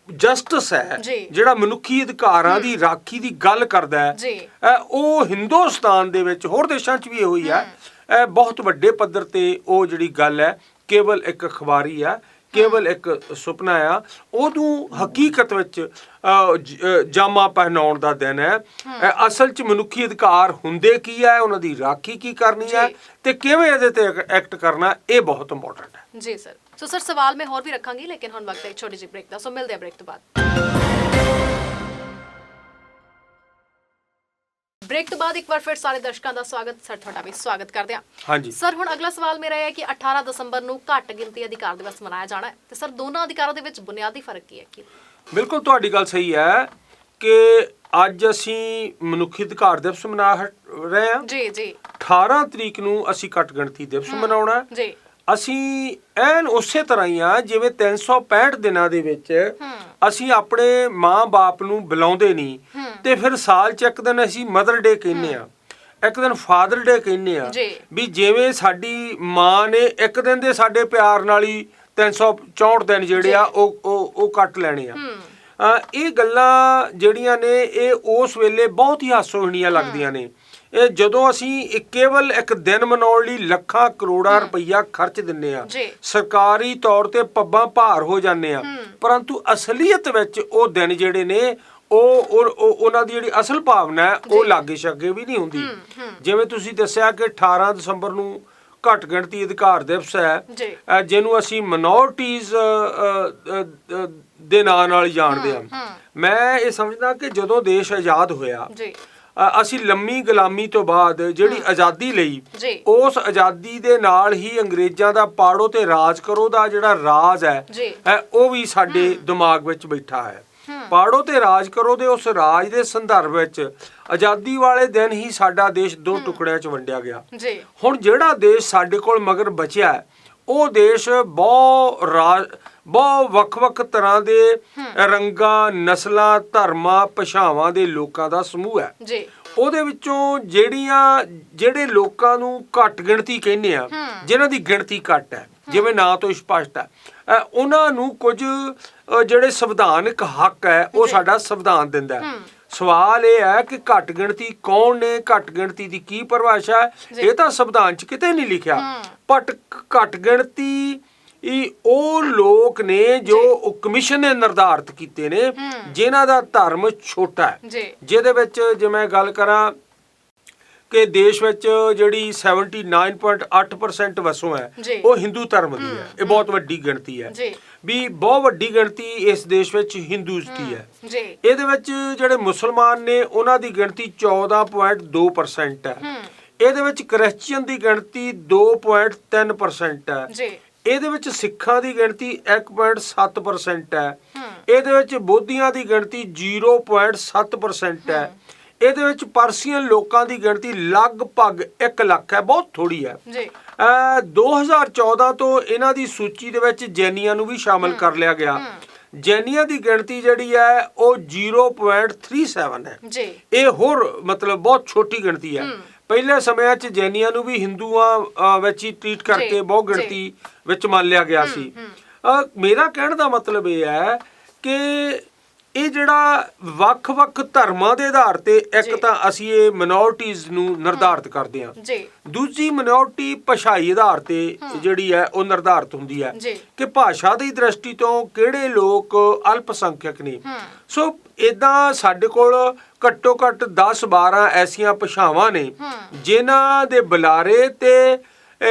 Speaker 2: ਜਸਟਿਸ ਹੈ। ਜਿਹੜਾ ਮਨੁੱਖੀ ਅਧਿਕਾਰਾਂ ਦੀ ਰਾਖੀ ਦੀ ਗੱਲ ਕਰਦਾ ਹੈ ਉਹ ਹਿੰਦੁਸਤਾਨ ਦੇ ਵਿੱਚ ਹੋਰ ਦੇਸ਼ਾਂ 'ਚ ਵੀ ਇਹੋ ਹੀ ਹੈ ਅ, ਬਹੁਤ ਵੱਡੇ ਪੱਧਰ ਤੇ ਉਹ ਜਿਹੜੀ ਗੱਲ ਹੈ ਕੇਵਲ ਇੱਕ ਅਖਬਾਰੀ ਆ ਕੇਵਲ ਇੱਕ ਸੁਪਨਾ ਆ ਉਹਨੂੰ ਹਕੀਕਤ ਵਿੱਚ ਜਾਮਾ ਪਹਿਨਾਉਣ ਦਾ ਦਿਨ ਹੈ। ਅਸਲ 'ਚ ਮਨੁੱਖੀ ਅਧਿਕਾਰ ਹੁੰਦੇ ਕੀ ਹੈ ਉਹਨਾਂ ਦੀ ਰਾਖੀ ਕੀ ਕਰਨੀ ਹੈ। ਤੇ ਕਿਵੇਂ ਇਹਦੇ ਤੇ ਐਕਟ ਕਰਨਾ ਇਹ ਬਹੁਤ ਇੰਪੋਰਟੈਂਟ ਹੈ।
Speaker 1: ਜੀ ਸਰ ਸੋ ਸਰ ਸਵਾਲ ਮੈਂ ਹੋਰ ਵੀ ਰੱਖਾਂਗੀ ਲੇਕਿਨ ਹੁਣ ਵਕਤ ਹੈ ਇੱਕ ਛੋਟੀ ਜਿਹੀ ਬ੍ਰੇਕ ਦਾ ਸੋ ਮਿਲਦੇ ਆ ਬ੍ਰੇਕ ਤੋਂ ਬਾਅਦ। ਬ੍ਰੇਕ ਤੋਂ ਬਾਅਦ ਇੱਕ ਵਾਰ ਫਿਰ ਸਾਰੇ ਦਰਸ਼ਕਾਂ ਦਾ ਸਵਾਗਤ ਸਰ ਤੁਹਾਡਾ ਵੀ ਸਵਾਗਤ ਕਰਦੇ ਹਾਂ।
Speaker 2: ਹਾਂਜੀ।
Speaker 1: ਸਰ ਹੁਣ ਅਗਲਾ ਸਵਾਲ ਮੇਰਾ ਇਹ ਹੈ ਕਿ 18 ਦਸੰਬਰ ਨੂੰ ਘੱਟ ਗਿਣਤੀ ਅਧਿਕਾਰ ਦਿਵਸ ਮਨਾਇਆ ਜਾਣਾ ਹੈ ਤੇ ਸਰ ਦੋਨਾਂ ਅਧਿਕਾਰਾਂ ਦੇ ਵਿੱਚ ਬੁਨਿਆਦੀ ਫ਼ਰਕ ਕੀ ਹੈ? ਕੀ?
Speaker 2: ਬਿਲਕੁਲ ਤੁਹਾਡੀ ਗੱਲ ਸਹੀ ਹੈ ਕਿ ਅੱਜ ਅਸੀਂ ਮਨੁੱਖੀ ਅਧਿਕਾਰ ਦਿਵਸ ਮਨਾ ਰਹੇ ਹਾਂ।
Speaker 1: ਜੀ ਜੀ।
Speaker 2: 18 ਤਰੀਕ ਨੂੰ ਅਸੀਂ ਘੱਟ ਗਿਣਤੀ ਦਿਵਸ ਮਨਾਉਣਾ ਹੈ।
Speaker 1: ਜੀ।
Speaker 2: ਅਸੀਂ ਐਨ ਉਸੇ ਤਰ੍ਹਾਂ ਹੀ ਆ ਜਿਵੇਂ 365 ਦਿਨਾਂ ਦੇ ਵਿੱਚ। ਅਸੀਂ ਆਪਣੇ ਮਾਂ-ਬਾਪ ਨੂੰ ਬੁਲਾਉਂਦੇ ਨਹੀਂ ਤੇ ਫਿਰ ਸਾਲ ਚ ਇੱਕ ਦਿਨ ਅਸੀਂ ਮਦਰ ਡੇ ਕਹਿੰਦੇ ਆ। ਇੱਕ ਦਿਨ ਫਾਦਰ ਡੇ ਕਹਿੰਦੇ ਆ। ਵੀ ਜਿਵੇਂ ਸਾਡੀ ਮਾਂ ਨੇ ਇੱਕ ਦਿਨ ਦੇ ਸਾਡੇ ਪਿਆਰ ਨਾਲ ਹੀ 364 ਦਿਨ ਜਿਹੜੇ ਆ ਉਹ ਉਹ ਉਹ ਕੱਟ ਲੈਣੇ ਆ। ਇਹ ਗੱਲਾਂ ਜਿਹੜੀਆਂ ਨੇ ਇਹ ਉਸ ਵੇਲੇ ਬਹੁਤ ਹੀ ਹਾਸੋਹੀਣੀਆਂ ਲੱਗਦੀਆਂ ਨੇ। ਇਹ ਜਦੋਂ ਅਸੀਂ ਇੱਕ ਕੇਵਲ ਇੱਕ ਦਿਨ ਮਨਾਉਣ ਲਈ ਲੱਖਾਂ ਕਰੋੜਾਂ ਰੁਪਈਆ ਖਰਚ ਦਿੰਨੇ ਆ। ਸਰਕਾਰੀ ਤੌਰ ਤੇ ਪੱਬਾਂ ਭਾਰ ਹੋ ਜਾਂਦੇ ਆ ਪਰੰਤੂ ਅਸਲੀਅਤ ਵਿੱਚ ਉਹ ਦਿਨ ਜਿਹੜੇ ਨੇ ਉਹ ਉਹ- ਉਹ- ਉਹਨਾਂ ਦੀ ਜਿਹੜੀ ਅਸਲ ਭਾਵਨਾ ਹੈ ਉਹ ਲਾਗੇ ਛਾਗੇ ਵੀ ਨਹੀਂ ਹੁੰਦੀ। ਜਿਵੇਂ ਤੁਸੀਂ ਦੱਸਿਆ ਕਿ 18 ਦਸੰਬਰ ਨੂੰ ਘੱਟ ਗਿਣਤੀ ਅਧਿਕਾਰ ਦਿਵਸ ਹੈ ਜਿਹਨੂੰ ਅਸੀਂ ਮਿਨੋਰਟੀਜ਼ ਦੇ ਨਾਂ ਨਾਲ ਜਾਣਦੇ।
Speaker 1: ਹਾਂ।
Speaker 2: ਮੈਂ ਇਹ ਸਮਝਦਾ ਕਿ ਜਦੋਂ ਦੇਸ਼ ਆਜ਼ਾਦ ਹੋਇਆ
Speaker 1: ਜੀ।
Speaker 2: ਅਸੀਂ ਲੰਮੀ ਗੁਲਾਮੀ ਤੋਂ ਬਾਅਦ ਜਿਹੜੀ ਆਜ਼ਾਦੀ ਲਈ। ਉਸ ਆਜ਼ਾਦੀ ਦੇ ਨਾਲ ਹੀ ਅੰਗਰੇਜ਼ਾਂ ਦਾ ਪਾੜੋ ਤੇ ਰਾਜ ਕਰੋ ਦਾ ਜਿਹੜਾ ਰਾਜ ਹੈ ਉਹ ਵੀ ਸਾਡੇ ਦਿਮਾਗ ਵਿੱਚ ਬੈਠਾ ਹੈ। ਪਾੜੋ ਤੇ ਰਾਜ ਕਰੋ ਦੇ ਉਸ ਰਾਜ ਦੇ ਸੰਦਰਭ ਵਿੱਚ ਆਜ਼ਾਦੀ ਵਾਲੇ ਦਿਨ ਹੀ ਸਾਡਾ ਦੇਸ਼ ਦੋ ਟੁਕੜਿਆਂ 'ਚ ਵੰਡਿਆ ਗਿਆ। ਹੁਣ ਜਿਹੜਾ ਦੇਸ਼ ਸਾਡੇ ਕੋਲ ਮਗਰ ਬਚਿਆ ਹੈ, ਉਹ ਦੇਸ਼ ਬਹੁਤ ਰਾਜ ਬਹੁਤ ਵੱਖ-ਵੱਖ ਤਰ੍ਹਾਂ ਦੇ ਰੰਗਾਂ ਨਸਲਾਂ ਧਰਮਾਂ ਭਾਸ਼ਾਵਾਂ ਦੇ ਲੋਕਾਂ ਦਾ ਸਮੂਹ ਹੈ
Speaker 1: ਜੀ
Speaker 2: ਉਹਦੇ ਵਿੱਚੋਂ ਜਿਹੜੀਆਂ ਜਿਹੜੇ ਲੋਕਾਂ ਨੂੰ ਘੱਟ ਗਿਣਤੀ ਕਹਿੰਦੇ ਆ। ਜਿਨ੍ਹਾਂ ਦੀ ਗਿਣਤੀ ਘੱਟ ਹੈ ਜਿਵੇਂ ਨਾਂ ਤੋਂ ਸਪਸ਼ਟ ਹੈ ਉਹਨਾਂ ਨੂੰ ਕੁਝ ਜਿਹੜੇ ਸੰਵਿਧਾਨਕ ਹੱਕ ਹੈ ਉਹ। ਸਾਡਾ ਸੰਵਿਧਾਨ ਦਿੰਦਾ ਹੈ। ਸਵਾਲ ਇਹ ਹੈ ਕਿ ਘੱਟ ਗਿਣਤੀ ਕੌਣ ਨੇ ਘੱਟ ਗਿਣਤੀ ਦੀ ਕੀ ਪਰਿਭਾਸ਼ਾ ਹੈ। ਇਹ ਤਾਂ ਸੰਵਿਧਾਨ 'ਚ ਕਿਤੇ ਨਹੀਂ ਲਿਖਿਆ ਬਟ ਘੱਟ ਗਿਣਤੀ ਇਹ ਉਹ ਲੋਕ ਨੇ ਜੋ ਕਮਿਸ਼ਨ ਨੇ ਨਿਰਧਾਰਿਤ ਕੀਤੇ ਨੇ। ਜਿਨ੍ਹਾਂ ਦਾ ਧਰਮ ਛੋਟਾ ਹੈ। ਜਿਹਦੇ ਵਿੱਚ ਜੇ ਮੈਂ ਗੱਲ ਕਰਾਂ ਕਿ ਦੇਸ਼ ਵਿੱਚ ਜਿਹੜੀ 79.8% ਵਸੋਂ ਹੈ। ਉਹ ਹਿੰਦੂ ਧਰਮ ਦੀ ਹੈ। ਇਹ ਬਹੁਤ ਵੱਡੀ ਗਿਣਤੀ ਹੈ। ਵੀ ਬਹੁਤ ਵੱਡੀ ਗਿਣਤੀ ਇਸ ਦੇਸ਼ ਵਿੱਚ ਹਿੰਦੂਸ ਦੀ ਹੈ ਇਹਦੇ ਵਿੱਚ ਜਿਹੜੇ ਮੁਸਲਮਾਨ ਨੇ ਉਹਨਾਂ ਦੀ ਗਿਣਤੀ 14.2% ਹੈ।
Speaker 1: ਹੂੰ।
Speaker 2: ਇਹਦੇ ਵਿੱਚ ਕ੍ਰਿਸਚੀਅਨ ਦੀ ਗਿਣਤੀ 2.3% ਹੈ।
Speaker 1: ਜੀ।
Speaker 2: ਇਹਦੇ ਵਿੱਚ ਸਿੱਖਾਂ ਦੀ ਗਿਣਤੀ 1.7% ਹੈ। ਇਹਦੇ ਵਿੱਚ ਬੋਧੀਆਂ ਦੀ ਗਿਣਤੀ 0.7% ਹੈ। ਇਹਦੇ ਵਿੱਚ ਪਰਸੀਅਨ ਲੋਕਾਂ ਦੀ ਗਿਣਤੀ ਲਗਭਗ 1 ਲੱਖ ਹੈ ਬਹੁਤ ਥੋੜੀ ਹੈ।
Speaker 1: ਜੀ।
Speaker 2: ਅਹ 2014 ਤੋਂ ਇਹਨਾਂ ਦੀ ਸੂਚੀ ਦੇ ਵਿੱਚ ਜੈਨੀਆਂ ਨੂੰ ਵੀ ਸ਼ਾਮਲ ਕਰ ਲਿਆ ਗਿਆ। ਜੈਨੀਆਂ ਦੀ ਗਿਣਤੀ ਜਿਹੜੀ ਹੈ ਉਹ 0.37 ਹੈ।
Speaker 1: ਜੀ।
Speaker 2: ਇਹ ਹੋਰ ਮਤਲਬ ਬਹੁਤ ਛੋਟੀ ਗਿਣਤੀ ਹੂੰ। ਪਹਿਲੇ ਸਮਿਆਂ 'ਚ ਜੈਨੀਆਂ ਨੂੰ ਵੀ ਹਿੰਦੂਆਂ ਵਿੱਚ ਹੀ ਟ੍ਰੀਟ ਕਰਕੇ
Speaker 1: ਜੀ।
Speaker 2: ਗਿਣਤੀ ਵਿੱਚ ਮੰਨ ਲਿਆ ਗਿਆ ਸੀ। ਮੇਰਾ ਕਹਿਣ ਦਾ ਮਤਲਬ ਇਹ ਹੈ ਕਿ ਇਹ ਜਿਹੜਾ ਵੱਖ-ਵੱਖ ਧਰਮਾਂ ਦੇ ਆਧਾਰ ਤੇ ਇੱਕ। ਤਾਂ ਅਸੀਂ ਇਹ ਮਿਨੋਰਟੀਜ਼ ਨੂੰ ਨਿਰਧਾਰਿਤ ਕਰਦੇ ਹਾਂ।
Speaker 1: ਜੀ।
Speaker 2: ਦੂਜੀ ਮਿਨੋਰਟੀ ਭਾਸ਼ਾਈ ਆਧਾਰ ਤੇ ਜਿਹੜੀ ਹੈ ਉਹ ਨਿਰਧਾਰਿਤ ਹੁੰਦੀ ਹੈ ਕਿ ਭਾਸ਼ਾ ਦੀ ਦ੍ਰਿਸ਼ਟੀ ਤੋਂ ਕਿਹੜੇ ਲੋਕ ਅਲਪ ਸੰਖਿਅਕ ਨੇ ਸੋ ਇਦਾਂ ਸਾਡੇ ਕੋਲ ਘੱਟੋ ਘੱਟ 10 12 ਐਸੀਆਂ ਭਾਸ਼ਾਵਾਂ ਨੇ ਜਿਨ੍ਹਾਂ ਦੇ ਬੁਲਾਰੇ ਤੇ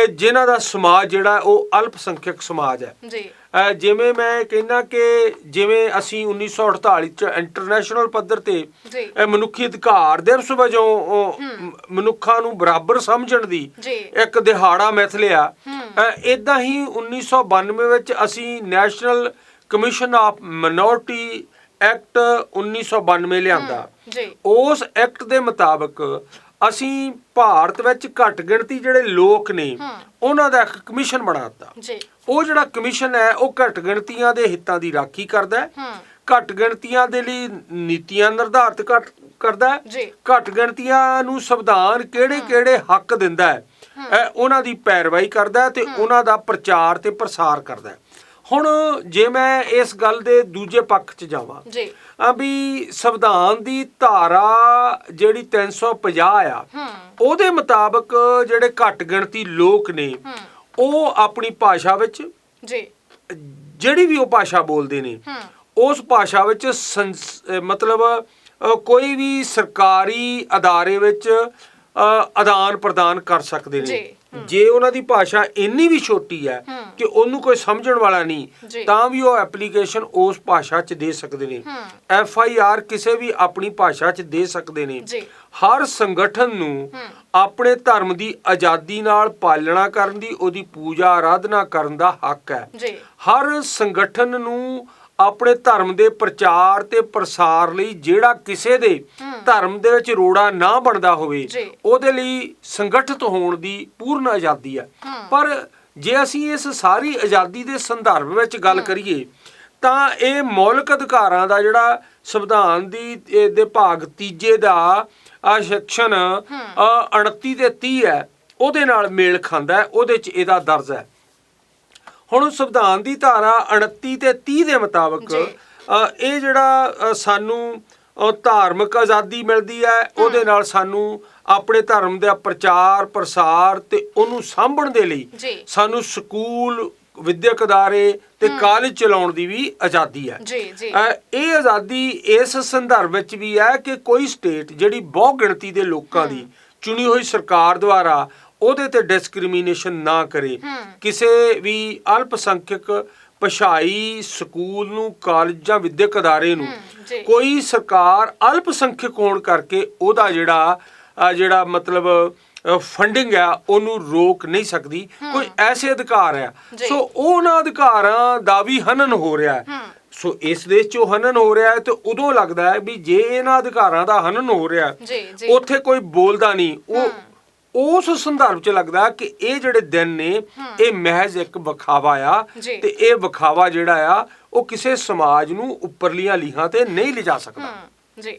Speaker 2: ਜਿਨ੍ਹਾਂ ਦਾ ਸਮਾਜ ਜਿਹੜਾ ਉਹ ਅਲਪ ਸੰਖਿਅਕ ਸਮਾਜ ਹੈ।
Speaker 1: ਜੀ।
Speaker 2: ਜਿਵੇਂ ਮੈਂ ਕਹਿੰਦਾ ਕਿ ਜਿਵੇਂ ਅਸੀਂ 1948 ਚ ਇੰਟਰਨੈਸ਼ਨਲ ਪੱਧਰ ਤੇ ਮਨੁੱਖੀ ਅਧਿਕਾਰ ਦਿਵਸ ਵਜੋਂ ਮਨੁੱਖਾਂ ਨੂੰ ਬਰਾਬਰ ਸਮਝਣ ਦੀ ਇੱਕ ਦਿਹਾੜਾ ਮਿਥ ਲਿਆ। ਇਦਾਂ ਹੀ 1992 ਵਿੱਚ ਅਸੀਂ National Commission of Minority Act 1992 ਲਿਆਂਦਾ।
Speaker 1: ਜੀ।
Speaker 2: ਉਸ ਐਕਟ ਦੇ ਮੁਤਾਬਕ ਅਸੀਂ ਭਾਰਤ ਵਿੱਚ ਘੱਟ ਗਿਣਤੀ ਜਿਹੜੇ ਲੋਕ ਨੇ। ਉਹਨਾਂ ਦਾ ਇੱਕ ਕਮਿਸ਼ਨ ਬਣਾਤਾ
Speaker 1: ਜੀ।
Speaker 2: ਉਹ ਜਿਹੜਾ ਕਮਿਸ਼ਨ ਹੈ ਉਹ ਘੱਟ ਗਿਣਤੀਆਂ ਦੇ ਹਿੱਤਾਂ ਦੀ ਰਾਖੀ ਕਰਦਾ ਹੈ। ਘੱਟ ਗਿਣਤੀਆਂ ਦੇ ਲਈ ਨੀਤੀਆਂ ਨਿਰਧਾਰਿਤ ਕਰ- ਕਰਦਾ ਹੈ। ਘੱਟ ਗਿਣਤੀਆਂ ਨੂੰ ਸੰਵਿਧਾਨ ਕਿਹੜੇ-ਕਿਹੜੇ ਹੱਕ ਦਿੰਦਾ ਹੈ ਉਹਨਾਂ ਦੀ ਪੈਰਵਾਈ ਕਰਦਾ ਹੈ ਤੇ ਉਹਨਾਂ ਦਾ ਪ੍ਰਚਾਰ ਤੇ ਪ੍ਰਸਾਰ ਕਰਦਾ ਹੈ। ਹੁਣ ਜੇ ਮੈਂ ਇਸ ਗੱਲ ਦੇ ਦੂਜੇ ਪੱਖ 'ਚ ਜਾਵਾਂ
Speaker 1: ਜੀ।
Speaker 2: ਆ ਵੀ ਸੰਵਿਧਾਨ ਦੀ ਧਾਰਾ ਜਿਹੜੀ 350 ਆ
Speaker 1: ਹੂੰ।
Speaker 2: ਉਹਦੇ ਮੁਤਾਬਕ ਜਿਹੜੇ ਘੱਟ ਗਿਣਤੀ ਲੋਕ ਨੇ ਉਹ ਆਪਣੀ ਭਾਸ਼ਾ ਵਿੱਚ
Speaker 1: ਜੀ।
Speaker 2: ਜਿਹੜੀ ਵੀ ਉਹ ਭਾਸ਼ਾ ਬੋਲਦੇ ਨੇ
Speaker 1: ਹੂੰ।
Speaker 2: ਉਸ ਭਾਸ਼ਾ ਵਿੱਚ ਮਤਲਬ ਕੋਈ ਵੀ ਸਰਕਾਰੀ ਅਦਾਰੇ ਵਿੱਚ ਆਦਾਨ ਪ੍ਰਦਾਨ ਕਰ ਸਕਦੇ ਨੇ। ਜੇ। ਉਹਨਾਂ ਦੀ ਭਾਸ਼ਾ ਇੰਨੀ ਵੀ ਛੋਟੀ ਹੂੰ। ਕਿ ਉਹਨੂੰ ਕੋਈ ਸਮਝਣ ਵਾਲਾ। ਨਹੀਂ ਤਾਂ ਵੀ ਉਹ ਐਪਲੀਕੇਸ਼ਨ ਉਸ ਭਾਸ਼ਾ 'ਚ ਦੇ ਸਕਦੇ ਨੇ ਐਫ ਆਈ ਆਰ ਕਿਸੇ ਵੀ ਆਪਣੀ ਭਾਸ਼ਾ 'ਚ ਦੇ ਸਕਦੇ ਨੇ ਹਰ ਸੰਗਠਨ ਨੂੰ ਆਪਣੇ ਧਰਮ ਦੀ ਆਜ਼ਾਦੀ ਨਾਲ ਪਾਲਣਾ ਕਰਨ ਦੀ ਉਹਦੀ ਪੂਜਾ ਆਰਾਧਨਾ ਕਰਨ ਦਾ ਹੱਕ ਹੈ ਹਰ ਸੰਗਠਨ ਨੂੰ ਆਪਣੇ ਧਰਮ ਦੇ ਪ੍ਰਚਾਰ ਤੇ ਪ੍ਰਸਾਰ ਲਈ ਜਿਹੜਾ ਕਿਸੇ ਦੇ। ਧਰਮ ਦੇ ਵਿੱਚ ਰੋੜਾ ਨਾ ਬਣਦਾ ਹੋਵੇ। ਉਹਦੇ ਲਈ ਸੰਗਠਿਤ ਹੋਣ ਦੀ ਪੂਰਨ ਆਜ਼ਾਦੀ ਹੂੰ। ਪਰ ਜੇ ਅਸੀਂ ਇਸ ਸਾਰੀ ਆਜ਼ਾਦੀ ਦੇ ਸੰਦਰਭ ਵਿੱਚ ਗੱਲ ਕਰੀਏ ਤਾਂ ਇਹ ਮੌਲਿਕ ਅਧਿਕਾਰਾਂ ਦਾ ਜਿਹੜਾ ਸੰਵਿਧਾਨ ਦੀ ਦੇ ਭਾਗ ਤੀਜੇ ਦਾ ਆ ਸੈਕਸ਼ਨ ਅ, 29 ਤੇ 30 ਹੈ ਉਹਦੇ ਨਾਲ ਮੇਲ ਖਾਂਦਾ ਹੈ ਉਹਦੇ 'ਚ ਇਹਦਾ ਦਰਜ ਹੈ। ਹੁਣ ਸੰਵਿਧਾਨ ਦੀ ਧਾਰਾ 29 ਤੇ 30 ਦੇ ਮੁਤਾਬਕ ਇਹ ਜਿਹੜਾ ਸਾਨੂੰ ਧਾਰਮਿਕ ਆਜ਼ਾਦੀ ਮਿਲਦੀ ਹੈ ਉਹਦੇ ਨਾਲ ਸਾਨੂੰ ਆਪਣੇ ਧਰਮ ਦਾ ਪ੍ਰਚਾਰ ਪ੍ਰਸਾਰ ਤੇ ਉਹਨੂੰ ਸਾਂਭਣ ਦੇ ਲਈ ਸਾਨੂੰ ਸਕੂਲ ਵਿਦਿਅਕ ਅਦਾਰੇ ਤੇ ਕਾਲਜ ਚਲਾਉਣ ਦੀ ਵੀ ਆਜ਼ਾਦੀ ਹੈ।
Speaker 1: ਜੀ ਜੀ।
Speaker 2: ਇਹ ਆਜ਼ਾਦੀ ਇਸ ਸੰਦਰਭ ਵਿੱਚ ਵੀ ਹੈ ਕਿ ਕੋਈ ਸਟੇਟ ਜਿਹੜੀ ਬਹੁ ਗਿਣਤੀ ਦੇ ਲੋਕਾਂ ਦੀ ਚੁਣੀ ਹੋਈ ਸਰਕਾਰ ਦੁਆਰਾ ਉਹਦੇ ਤੇ ਡਿਸਕ੍ਰਿਮੀਨੇਸ਼ਨ ਨਾ ਕਰੇ। ਕਿਸੇ ਵੀ ਅਲਪ ਸੰਖਿਅਕ ਪਛਾਈ ਸਕੂਲ ਨੂੰ ਕਾਲਜ ਜਾਂ ਵਿਦਿਅਕ ਅਦਾਰੇ ਨੂੰ।
Speaker 1: ਜੀ।
Speaker 2: ਕੋਈ ਸਰਕਾਰ ਅਲਪ ਸੰਖਿਅਕ ਹੋਣ ਕਰਕੇ ਉਹਦਾ ਜਿਹੜਾ ਅ, ਜਿਹੜਾ ਮਤਲਬ ਫੰਡਿੰਗ ਆ ਉਹਨੂੰ ਰੋਕ ਨਹੀਂ ਸਕਦੀ। ਕੋਈ ਐਸੇ ਅਧਿਕਾਰ ਆ
Speaker 1: ਜੀ।
Speaker 2: ਸੋ ਉਹਨਾਂ ਅਧਿਕਾਰਾਂ ਦਾ ਵੀ ਹਨਨ ਹੋ ਰਿਹਾ ਹੈ। ਸੋ ਇਸ ਦੇਸ਼ 'ਚੋਂ ਹਨਨ ਹੋ ਰਿਹਾ ਹੈ ਤੇ ਉਦੋਂ ਲੱਗਦਾ ਹੈ ਵੀ ਜੇ ਇਹਨਾਂ ਅਧਿਕਾਰਾਂ ਦਾ ਹਨਨ ਹੋ ਰਿਹਾ ਹੈ,
Speaker 1: ਜੀ ਜੀ।
Speaker 2: ਉੱਥੇ ਕੋਈ ਬੋਲਦਾ ਨਹੀਂ ਉਹ ਉਸ ਸੰਦਰਭ 'ਚ ਲੱਗਦਾ ਕਿ ਇਹ ਜਿਹੜੇ ਦਿਨ ਨੇ ਇਹ ਮਹਿਜ਼ ਇੱਕ ਵਿਖਾਵਾ ਆ। ਤੇ ਇਹ ਵਿਖਾਵਾ ਜਿਹੜਾ ਆ ਉਹ ਕਿਸੇ ਸਮਾਜ ਨੂੰ ਉੱਪਰਲੀਆਂ ਲੀਹਾਂ ਤੇ ਨਹੀਂ ਲਿਜਾ ਸਕਦਾ।
Speaker 1: ਜੀ।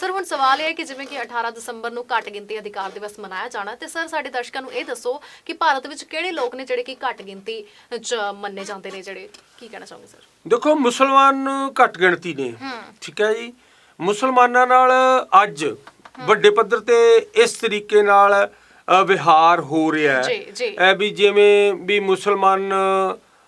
Speaker 1: ਸਰ ਹੁਣ ਸਵਾਲ ਇਹ ਹੈ ਕਿ ਜਿਵੇਂ ਕਿ 18 ਦਸੰਬਰ ਨੂੰ ਘੱਟ ਗਿਣਤੀ ਅਧਿਕਾਰ ਦਿਵਸ ਮਨਾਇਆ ਜਾਣਾ ਤੇ ਸਰ ਸਾਡੇ ਦਰਸ਼ਕਾਂ ਨੂੰ ਇਹ ਦੱਸੋ ਕਿ ਭਾਰਤ ਵਿੱਚ ਕਿਹੜੇ ਲੋਕ ਨੇ ਜਿਹੜੇ ਕਿ ਘੱਟ ਗਿਣਤੀ ਚ ਮੰਨੇ ਜਾਂਦੇ ਨੇ ਜਿਹੜੇ ਕੀ ਕਹਿਣਾ ਚਾਹੋਗੇ ਸਰ?
Speaker 2: ਦੇਖੋ ਮੁਸਲਮਾਨ ਘੱਟ ਗਿਣਤੀ ਨੇ ਠੀਕ ਹੈ ਜੀ। ਮੁਸਲਮਾਨਾਂ ਨਾਲ ਅੱਜ ਵੱਡੇ ਪੱਧਰ ਤੇ ਇਸ ਤਰੀਕੇ ਨਾਲ ਵਿਹਾਰ ਹੋ ਰਿਹਾ ਹੈ
Speaker 1: ਜੀ, ਜੀ।
Speaker 2: ਇਹ ਵੀ ਜਿਵੇਂ ਵੀ ਮੁਸਲਮਾਨ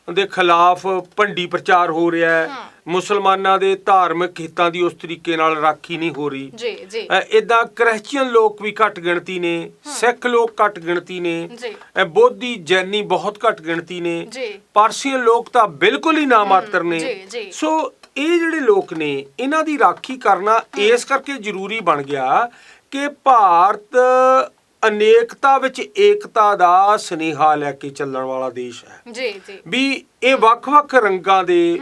Speaker 2: ਦੇ ਖਿਲਾਫ ਭੰਡੀ ਪ੍ਰਚਾਰ ਹੋ ਰਿਹਾ ਹੈ ਮੁਸਲਮਾਨਾਂ ਦੇ ਧਾਰਮਿਕ ਹਿੱਤਾਂ ਦੀ ਉਸ ਤਰੀਕੇ ਨਾਲ ਰਾਖੀ ਨਹੀਂ ਹੋ ਰਹੀ
Speaker 1: ਜੀ ਜੀ
Speaker 2: ਇਦਾਂ ਕ੍ਰਿਸਚੀਅਨ ਲੋਕ ਵੀ ਘੱਟ ਗਿਣਤੀ ਨੇ ਸਿੱਖ ਲੋਕ ਘੱਟ ਗਿਣਤੀ ਨੇ
Speaker 1: ਜੀ।
Speaker 2: ਇਹ ਬੋਧੀ ਜੈਨੀ ਬਹੁਤ ਘੱਟ ਗਿਣਤੀ ਨੇ
Speaker 1: ਜੀ।
Speaker 2: ਪਾਰਸੀਅਨ ਲੋਕ ਤਾਂ ਬਿਲਕੁਲ ਹੀ ਨਾ ਮਾਤਰ ਨੇ
Speaker 1: ਜੀ, ਜੀ।
Speaker 2: ਸੋ ਇਹ ਜਿਹੜੇ ਲੋਕ ਨੇ ਇਹਨਾਂ ਦੀ ਰਾਖੀ ਕਰਨਾ ਇਸ ਕਰਕੇ ਜ਼ਰੂਰੀ ਬਣ ਗਿਆ ਕਿ ਭਾਰਤ ਅਨੇਕਤਾ ਵਿੱਚ ਏਕਤਾ ਦਾ ਸੁਨੇਹਾ ਲੈ ਕੇ ਚੱਲਣ ਵਾਲਾ ਦੇਸ਼ ਹੈ।
Speaker 1: ਜੀ ਜੀ।
Speaker 2: ਵੀ ਇਹ ਵੱਖ-ਵੱਖ ਰੰਗਾਂ ਦੇ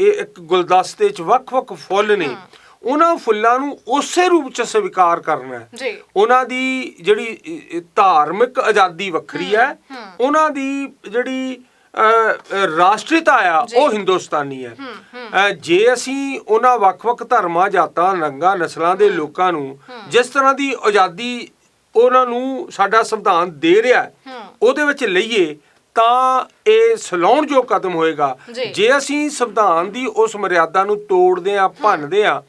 Speaker 2: ਇਹ ਇੱਕ ਗੁਲਦਸਤੇ 'ਚ ਵੱਖ-ਵੱਖ ਫੁੱਲ ਨੇ। ਉਹਨਾਂ ਫੁੱਲਾਂ ਨੂੰ ਉਸੇ ਰੂਪ 'ਚ ਸਵੀਕਾਰ ਕਰਨਾ ਹੈ।
Speaker 1: ਜੀ।
Speaker 2: ਉਹਨਾਂ ਦੀ ਜਿਹੜੀ ਧਾਰਮਿਕ ਆਜ਼ਾਦੀ ਵੱਖਰੀ ਹੈ। ਉਹਨਾਂ ਦੀ ਜਿਹੜੀ ਰਾਸ਼ਟਰੀਤਾ ਆ ਉਹ ਹਿੰਦੁਸਤਾਨੀ ਹੈ। ਜੇ ਅਸੀਂ ਉਹਨਾਂ ਵੱਖ-ਵੱਖ ਧਰਮਾਂ ਜਾਤਾਂ ਰੰਗਾਂ ਨਸਲਾਂ ਦੇ ਲੋਕਾਂ ਨੂੰ ਜਿਸ ਤਰ੍ਹਾਂ ਦੀ ਆਜ਼ਾਦੀ ਉਹਨਾਂ ਨੂੰ ਸਾਡਾ ਸੰਵਿਧਾਨ ਦੇ ਰਿਹਾ ਉਹਦੇ ਵਿੱਚ ਲਈਏ ਤਾਂ ਇਹ ਸਲਾਉਣ ਜੋ ਕਦਮ ਹੋਏਗਾ।
Speaker 1: ਜੀ।
Speaker 2: ਅਸੀਂ ਸੰਵਿਧਾਨ ਦੀ ਉਸ ਮਰਿਆਦਾ ਨੂੰ ਤੋੜਦੇ ਆ ਭੰਨਦੇ ਆ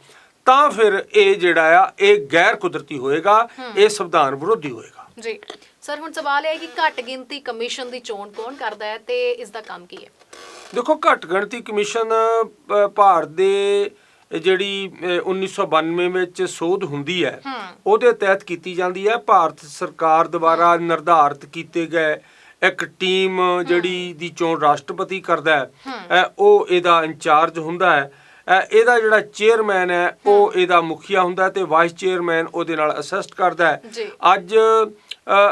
Speaker 2: ਤਾਂ ਫਿਰ ਇਹ ਜਿਹੜਾ ਆ ਇਹ ਗੈਰ ਕੁਦਰਤੀ ਹੋਏਗਾ ਇਹ ਸੰਵਿਧਾਨ ਵਿਰੋਧੀ ਹੋਏਗਾ।
Speaker 1: ਜੀ। ਸਰ ਹੁਣ ਸਵਾਲ ਇਹ ਹੈ ਕਿ ਘੱਟ ਗਿਣਤੀ ਕਮਿਸ਼ਨ ਦੀ ਚੋਣ ਕੌਣ ਕਰਦਾ ਹੈ ਤੇ ਇਸ ਦਾ ਕੰਮ ਕੀ ਹੈ?
Speaker 2: ਦੇਖੋ ਘੱਟ ਗਿਣਤੀ ਕਮਿਸ਼ਨ ਭਾਰਤ ਦੇ ਜਿਹੜੀ ਅ, 1992 ਵਿੱਚ ਸੋਧ ਹੁੰਦੀ ਹੈ ਉਹਦੇ ਤਹਿਤ ਕੀਤੀ ਜਾਂਦੀ ਹੈ। ਭਾਰਤ ਸਰਕਾਰ ਦੁਆਰਾ ਨਿਰਧਾਰਿਤ ਕੀਤੇ ਗਏ ਇੱਕ ਟੀਮ ਜਿਹੜੀ ਦੀ ਚੋਣ ਰਾਸ਼ਟਰਪਤੀ ਕਰਦਾ ਹੈ ਉਹ ਇਹਦਾ ਇੰਚਾਰਜ ਹੁੰਦਾ ਹੈ। ਇਹਦਾ ਜਿਹੜਾ ਚੇਅਰਮੈਨ ਹੈ ਉਹ ਇਹਦਾ ਮੁਖੀਆ ਹੁੰਦਾ ਤੇ ਵਾਈਸ ਚੇਅਰਮੈਨ ਉਹਦੇ ਨਾਲ ਅਸਿਸਟ ਕਰਦਾ ਹੈ। ਅੱਜ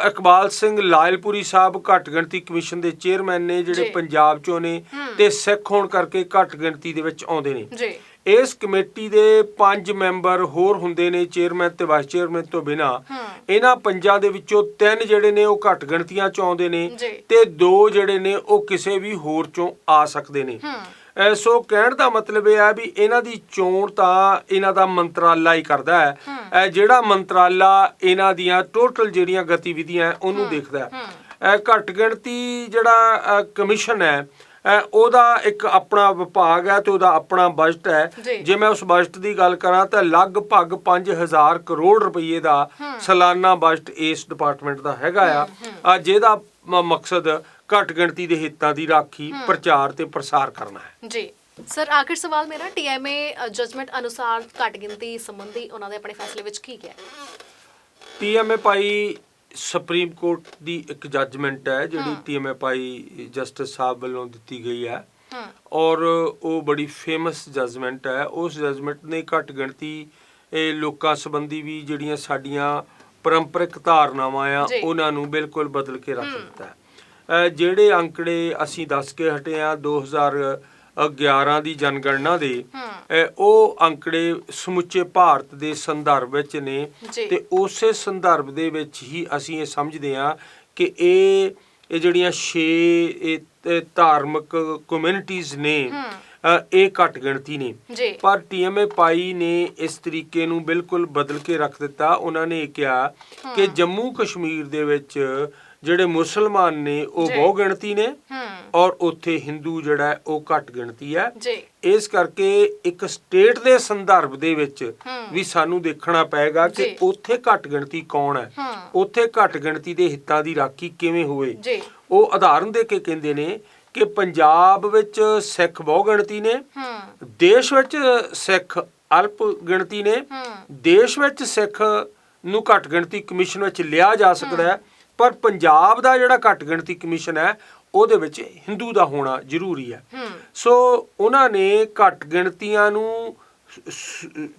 Speaker 2: ਇਕਬਾਲ ਸਿੰਘ ਲਾਇਲਪੁਰੀ ਸਾਹਿਬ ਘੱਟ ਗਿਣਤੀ ਕਮਿਸ਼ਨ ਦੇ ਚੇਅਰਮੈਨ ਨੇ ਜਿਹੜੇ। ਪੰਜਾਬ ਚੋਂ ਨੇ ਤੇ ਸਿੱਖ ਹੋਣ ਕਰਕੇ ਘੱਟ ਗਿਣਤੀ ਦੇ ਵਿੱਚ ਆਉਂਦੇ ਨੇ।
Speaker 1: ਜੀ।
Speaker 2: ਇਸ ਕਮੇਟੀ ਦੇ ਪੰਜ ਮੈਂਬਰ ਹੋਰ ਹੁੰਦੇ ਨੇ ਚੇਅਰਮੈਨ ਤੇ ਵਾਈਸ ਚੇਅਰਮੈਨ ਤੋਂ ਬਿਨਾ। ਇਹਨਾਂ ਪੰਜਾਂ ਦੇ ਵਿੱਚੋਂ ਤਿੰਨ ਜਿਹੜੇ ਨੇ ਉਹ ਘੱਟ ਗਿਣਤੀਆਂ ਚ ਆਉਂਦੇ ਨੇ। ਤੇ ਦੋ ਜਿਹੜੇ ਨੇ ਉਹ ਕਿਸੇ ਵੀ ਹੋਰ ਚੋਂ ਆ ਸਕਦੇ ਨੇ। ਸੋ ਕਹਿਣ ਦਾ ਮਤਲਬ ਇਹ ਹੈ ਵੀ ਇਹਨਾਂ ਦੀ ਚੋਣ ਤਾਂ ਇਹਨਾਂ ਦਾ ਮੰਤਰਾਲਾ ਹੀ ਕਰਦਾ ਹੈ। ਜਿਹੜਾ ਮੰਤਰਾਲਾ ਇਹਨਾਂ ਦੀਆਂ ਟੋਟਲ ਜਿਹੜੀਆਂ ਗਤੀਵਿਧੀਆਂ ਉਹਨੂੰ ਦੇਖਦਾ ਹੈ। ਘੱਟ ਗਿਣਤੀ ਜਿਹੜਾ ਕਮਿਸ਼ਨ ਹੈ ਉਹਦਾ ਇੱਕ ਆਪਣਾ ਵਿਭਾਗ ਹੈ ਤੇ ਉਹਦਾ ਆਪਣਾ ਬਜਟ। ਹੈ ਜੇ। ਮੈਂ ਉਸ ਬਜਟ ਦੀ ਗੱਲ ਕਰਾਂ ਤਾਂ ਲਗਭਗ 5000 ਕਰੋੜ ਰੁਪਏ ਦਾ ਸਾਲਾਨਾ ਬਜਟ ਇਸ ਡਿਪਾਰਟਮੈਂਟ ਦਾ ਹੈਗਾ ਆ। ਜਿਹਦਾ ਮਕਸਦ ਘੱਟ ਗਿਣਤੀ ਦੇ ਹਿੱਤਾਂ ਦੀ ਰਾਖੀ ਪ੍ਰਚਾਰ ਤੇ ਪ੍ਰਸਾਰ ਕਰਨਾ ਹੈ।
Speaker 1: ਜੀ। ਸਰ ਆਖਿਰ ਸਵਾਲ ਮੇਰਾ ਟੀਐਮਏ ਜਜਮੈਂਟ ਅਨੁਸਾਰ ਘੱਟ ਗਿਣਤੀ ਸੰਬੰਧੀ ਉਹਨਾਂ ਦੇ ਆਪਣੇ ਫੈਸਲੇ ਵਿੱਚ ਕੀ ਹੈ?
Speaker 2: ਟੀਐਮਏ ਪਾਈ ਸੁਪਰੀਮ ਕੋਰਟ ਦੀ ਇੱਕ ਜੱਜਮੈਂਟ ਹੈ ਜਿਹੜੀ ਟੀਐਮਏ ਪਾਈ ਜਸਟਿਸ ਸਾਹਿਬ ਵੱਲੋਂ ਦਿੱਤੀ ਗਈ ਹੈ। ਔਰ ਉਹ ਬੜੀ ਫੇਮਸ ਜਜਮੈਂਟ ਹੈ। ਉਸ ਜਜਮੈਂਟ ਨੇ ਘੱਟ ਗਿਣਤੀ ਇਹ ਲੋਕਾਂ ਸੰਬੰਧੀ ਵੀ ਜਿਹੜੀਆਂ ਸਾਡੀਆਂ ਪਰੰਪਰਿਕ ਧਾਰਨਾਵਾਂ ਆ। ਉਹਨਾਂ ਨੂੰ ਬਿਲਕੁਲ ਬਦਲ ਕੇ ਰੱਖ ਦਿੱਤਾ ਜਿਹੜੇ ਅੰਕੜੇ ਅਸੀਂ ਦੱਸ ਕੇ ਹਟੇ ਆ 2011 ਦੀ ਜਨਗਣਨਾ ਦੇ ਉਹ ਅੰਕੜੇ ਸਮੁੱਚੇ ਭਾਰਤ ਦੇ ਸੰਦਰਭ ਵਿੱਚ ਨੇ। ਤੇ ਉਸੇ ਸੰਦਰਭ ਦੇ ਵਿੱਚ ਹੀ ਅਸੀਂ ਇਹ ਸਮਝਦੇ ਹਾਂ ਕਿ ਇਹ ਇਹ ਜਿਹੜੀਆਂ ਛੇ ਇਹ ਇਹ ਧਾਰਮਿਕ ਕਮਿਊਨਿਟੀਆਂ ਨੇ ਇਹ ਘੱਟ ਗਿਣਤੀ ਨੇ। ਪਰ ਟੀਐਮਏ ਪਾਈ ਨੇ ਇਸ ਤਰੀਕੇ ਨੂੰ ਬਿਲਕੁਲ ਬਦਲ ਕੇ ਰੱਖ ਦਿੱਤਾ। ਉਹਨਾਂ ਨੇ ਕਿਹਾ ਕਿ ਜੰਮੂ ਕਸ਼ਮੀਰ ਦੇ ਵਿੱਚ ਜਿਹੜੇ ਮੁਸਲਮਾਨ ਨੇ ਉਹ। ਬਹੁ ਗਿਣਤੀ ਨੇ। ਔਰ ਉੱਥੇ ਹਿੰਦੂ ਜਿਹੜਾ ਉਹ ਘੱਟ ਗਿਣਤੀ ਹੈ।
Speaker 1: ਜੀ।
Speaker 2: ਇਸ ਕਰਕੇ ਇੱਕ ਸਟੇਟ ਦੇ ਸੰਦਰਭ ਦੇ ਵਿੱਚ ਵੀ ਸਾਨੂੰ ਦੇਖਣਾ ਪਏਗਾ ਕਿ। ਉੱਥੇ ਘੱਟ ਗਿਣਤੀ ਕੌਣ ਹੈ। ਉੱਥੇ ਘੱਟ ਗਿਣਤੀ ਦੇ ਹਿੱਤਾਂ ਦੀ ਰਾਖੀ ਕਿਵੇਂ ਹੋਵੇ।
Speaker 1: ਜੀ।
Speaker 2: ਉਹ ਉਦਾਹਰਨ ਦੇ ਕੇ ਕਹਿੰਦੇ ਨੇ ਕਿ ਪੰਜਾਬ ਵਿੱਚ ਸਿੱਖ ਬਹੁ ਗਿਣਤੀ ਨੇ। ਦੇਸ਼ ਵਿੱਚ ਸਿੱਖ ਅਲਪ ਗਿਣਤੀ ਨੇ। ਦੇਸ਼ ਵਿੱਚ ਸਿੱਖ ਨੂੰ ਘੱਟ ਗਿਣਤੀ ਕਮਿਸ਼ਨ ਵਿੱਚ ਲਿਆ ਜਾ ਸਕਦਾ ਹੈ। ਪਰ ਪੰਜਾਬ ਦਾ ਜਿਹੜਾ ਘੱਟ ਗਿਣਤੀ ਕਮਿਸ਼ਨ ਹੈ ਉਹਦੇ ਵਿੱਚ ਹਿੰਦੂ ਦਾ ਹੋਣਾ ਜ਼ਰੂਰੀ ਹੈ। ਸੋ ਉਹਨਾਂ ਨੇ ਘੱਟ ਗਿਣਤੀਆਂ ਨੂੰ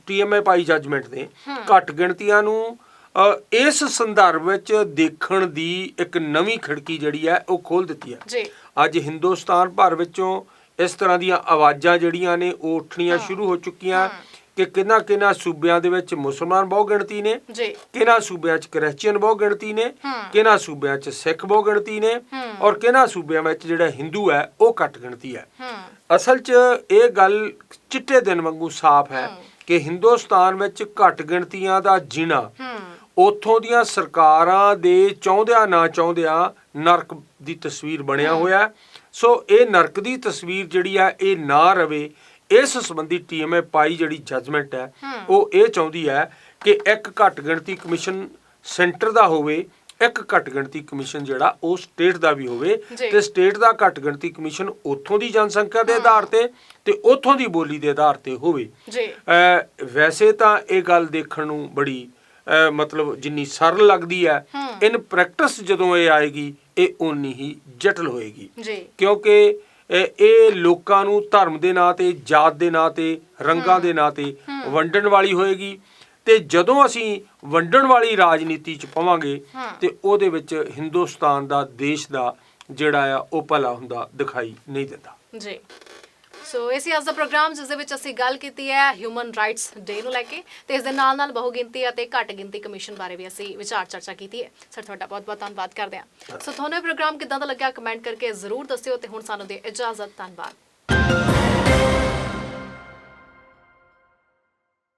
Speaker 2: ਟੀਐਮਏ ਪਾਈ ਜੱਜਮੈਂਟ ਨੇ ਘੱਟ ਗਿਣਤੀਆਂ ਨੂੰ ਇਸ ਸੰਦਰਭ ਵਿੱਚ ਦੇਖਣ ਦੀ ਇੱਕ ਨਵੀਂ ਖਿੜਕੀ ਜਿਹੜੀ ਹੈ ਉਹ ਖੋਲ ਦਿੱਤੀ ਹੈ।
Speaker 1: ਜੀ।
Speaker 2: ਅੱਜ ਹਿੰਦੁਸਤਾਨ ਭਰ ਵਿੱਚੋਂ ਇਸ ਤਰ੍ਹਾਂ ਦੀਆਂ ਆਵਾਜ਼ਾਂ ਜਿਹੜੀਆਂ ਨੇ ਉਹ ਉੱਠਣੀਆਂ ਸ਼ੁਰੂ ਹੋ ਚੁੱਕੀਆਂ। ਕਿ ਕਿਹਨਾਂ ਕਿਹਨਾਂ ਸੂਬਿਆਂ ਦੇ ਵਿੱਚ ਮੁਸਲਮਾਨ ਬਹੁ ਗਿਣਤੀ ਨੇ
Speaker 1: ਜੀ
Speaker 2: ਕਿਹਨਾਂ ਸੂਬਿਆਂ 'ਚ ਕ੍ਰਿਸਚੀਅਨ ਬਹੁ ਗਿਣਤੀ ਨੇ
Speaker 1: ਹੂੰ।
Speaker 2: ਕਿਹਨਾਂ ਸੂਬਿਆਂ 'ਚ ਸਿੱਖ ਬਹੁ ਗਿਣਤੀ ਨੇ। ਔਰ ਕਿਹਨਾਂ ਸੂਬਿਆਂ ਵਿੱਚ ਜਿਹੜਾ ਹਿੰਦੂ ਹੈ ਉਹ ਘੱਟ ਗਿਣਤੀ ਹੈ ਅਸਲ 'ਚ ਇਹ ਗੱਲ ਚਿੱਟੇ ਦਿਨ ਵਾਂਗੂ ਸਾਫ਼ ਹੈ ਕਿ ਹਿੰਦੁਸਤਾਨ ਵਿੱਚ ਘੱਟ ਗਿਣਤੀਆਂ ਦਾ ਜੀਣਾ ਉੱਥੋਂ ਦੀਆਂ ਸਰਕਾਰਾਂ ਦੇ ਚਾਹੁੰਦਿਆਂ ਨਾ ਚਾਹੁੰਦਿਆਂ ਨਰਕ ਦੀ ਤਸਵੀਰ ਬਣਿਆ ਹੋਇਆ। ਸੋ ਇਹ ਨਰਕ ਦੀ ਤਸਵੀਰ ਜਿਹੜੀ ਆ ਇਹ ਨਾ ਰਵੇ ਇਸ ਸੰਬੰਧੀ ਟੀਐਮਏ ਪਾਈ ਜਿਹੜੀ ਜਜਮੈਂਟ ਹੈ ਉਹ ਇਹ ਚਾਹੁੰਦੀ ਹੈ ਕਿ ਇੱਕ ਘੱਟ ਗਿਣਤੀ ਕਮਿਸ਼ਨ ਸੈਂਟਰ ਦਾ ਹੋਵੇ ਇੱਕ ਘੱਟ ਗਿਣਤੀ ਕਮਿਸ਼ਨ ਜਿਹੜਾ ਉਹ ਸਟੇਟ ਦਾ ਵੀ ਹੋਵੇ। ਤੇ ਸਟੇਟ ਦਾ ਘੱਟ ਗਿਣਤੀ ਕਮਿਸ਼ਨ ਉੱਥੋਂ ਦੀ ਜਨਸੰਖਿਆ ਦੇ ਆਧਾਰ ਤੇ ਤੇ ਉੱਥੋਂ ਦੀ ਬੋਲੀ ਦੇ ਆਧਾਰ ਤੇ ਹੋਵੇ।
Speaker 1: ਜੀ।
Speaker 2: ਵੈਸੇ ਤਾਂ ਇਹ ਗੱਲ ਦੇਖਣ ਨੂੰ ਬੜੀ ਮਤਲਬ ਜਿੰਨੀ ਸਰਲ ਲੱਗਦੀ ਹੈ। ਇਨ ਪ੍ਰੈਕਟਿਸ ਜਦੋਂ ਇਹ ਆਏਗੀ ਇਹ ਓਨੀ ਹੀ ਜਟਲ ਹੋਏਗੀ।
Speaker 1: ਜੀ।
Speaker 2: ਕਿਉਂਕਿ ਇਹ ਲੋਕਾਂ ਨੂੰ ਧਰਮ ਦੇ ਨਾਂ ਤੇ ਜਾਤ ਦੇ ਨਾਂ ਤੇ ਰੰਗਾਂ ਦੇ ਨਾਂ ਤੇ ਵੰਡਣ ਵਾਲੀ ਹੋਏਗੀ। ਤੇ ਜਦੋਂ ਅਸੀਂ ਵੰਡਣ ਵਾਲੀ ਰਾਜਨੀਤੀ ਚ ਪਵਾਂਗੇ। ਤੇ ਉਹਦੇ ਵਿੱਚ ਹਿੰਦੁਸਤਾਨ ਦਾ ਦੇਸ਼ ਦਾ ਜਿਹੜਾ ਆ ਉਹ ਭਲਾ ਹੁੰਦਾ ਦਿਖਾਈ ਨਹੀਂ ਦਿੰਦਾ।
Speaker 1: ਜੀ। ਸੋ ਇਹ ਸੀ ਅੱਜ ਦਾ ਪ੍ਰੋਗਰਾਮ ਜਿਸ ਦੇ ਵਿੱਚ ਅਸੀਂ ਗੱਲ ਕੀਤੀ ਹੈ ਹਿਊਮਨ ਰਾਈਟਸ ਡੇ ਨੂੰ ਲੈ ਕੇ, ਤੇ ਇਸ ਦੇ ਨਾਲ ਨਾਲ ਬਹੁ ਗਿਣਤੀ ਅਤੇ ਘੱਟ ਗਿਣਤੀ ਕਮਿਸ਼ਨ ਬਾਰੇ ਵੀ ਅਸੀਂ ਵਿਚਾਰ ਚਰਚਾ ਕੀਤੀ ਹੈ। ਸਰ ਤੁਹਾਡਾ ਬਹੁਤ ਬਹੁਤ ਧੰਨਵਾਦ ਕਰਦੇ ਹਾਂ। ਸੋ ਤੁਹਾਨੂੰ ਇਹ ਪ੍ਰੋਗਰਾਮ ਕਿਦਾਂ ਦਾ ਲੱਗਿਆ? ਕਮੈਂਟ ਕਰਕੇ ਜ਼ਰੂਰ ਦੱਸਿਓ ਤੇ ਹੁਣ ਸਾਨੂੰ ਦੇ ਇਜਾਜ਼ਤ, ਧੰਨਵਾਦ।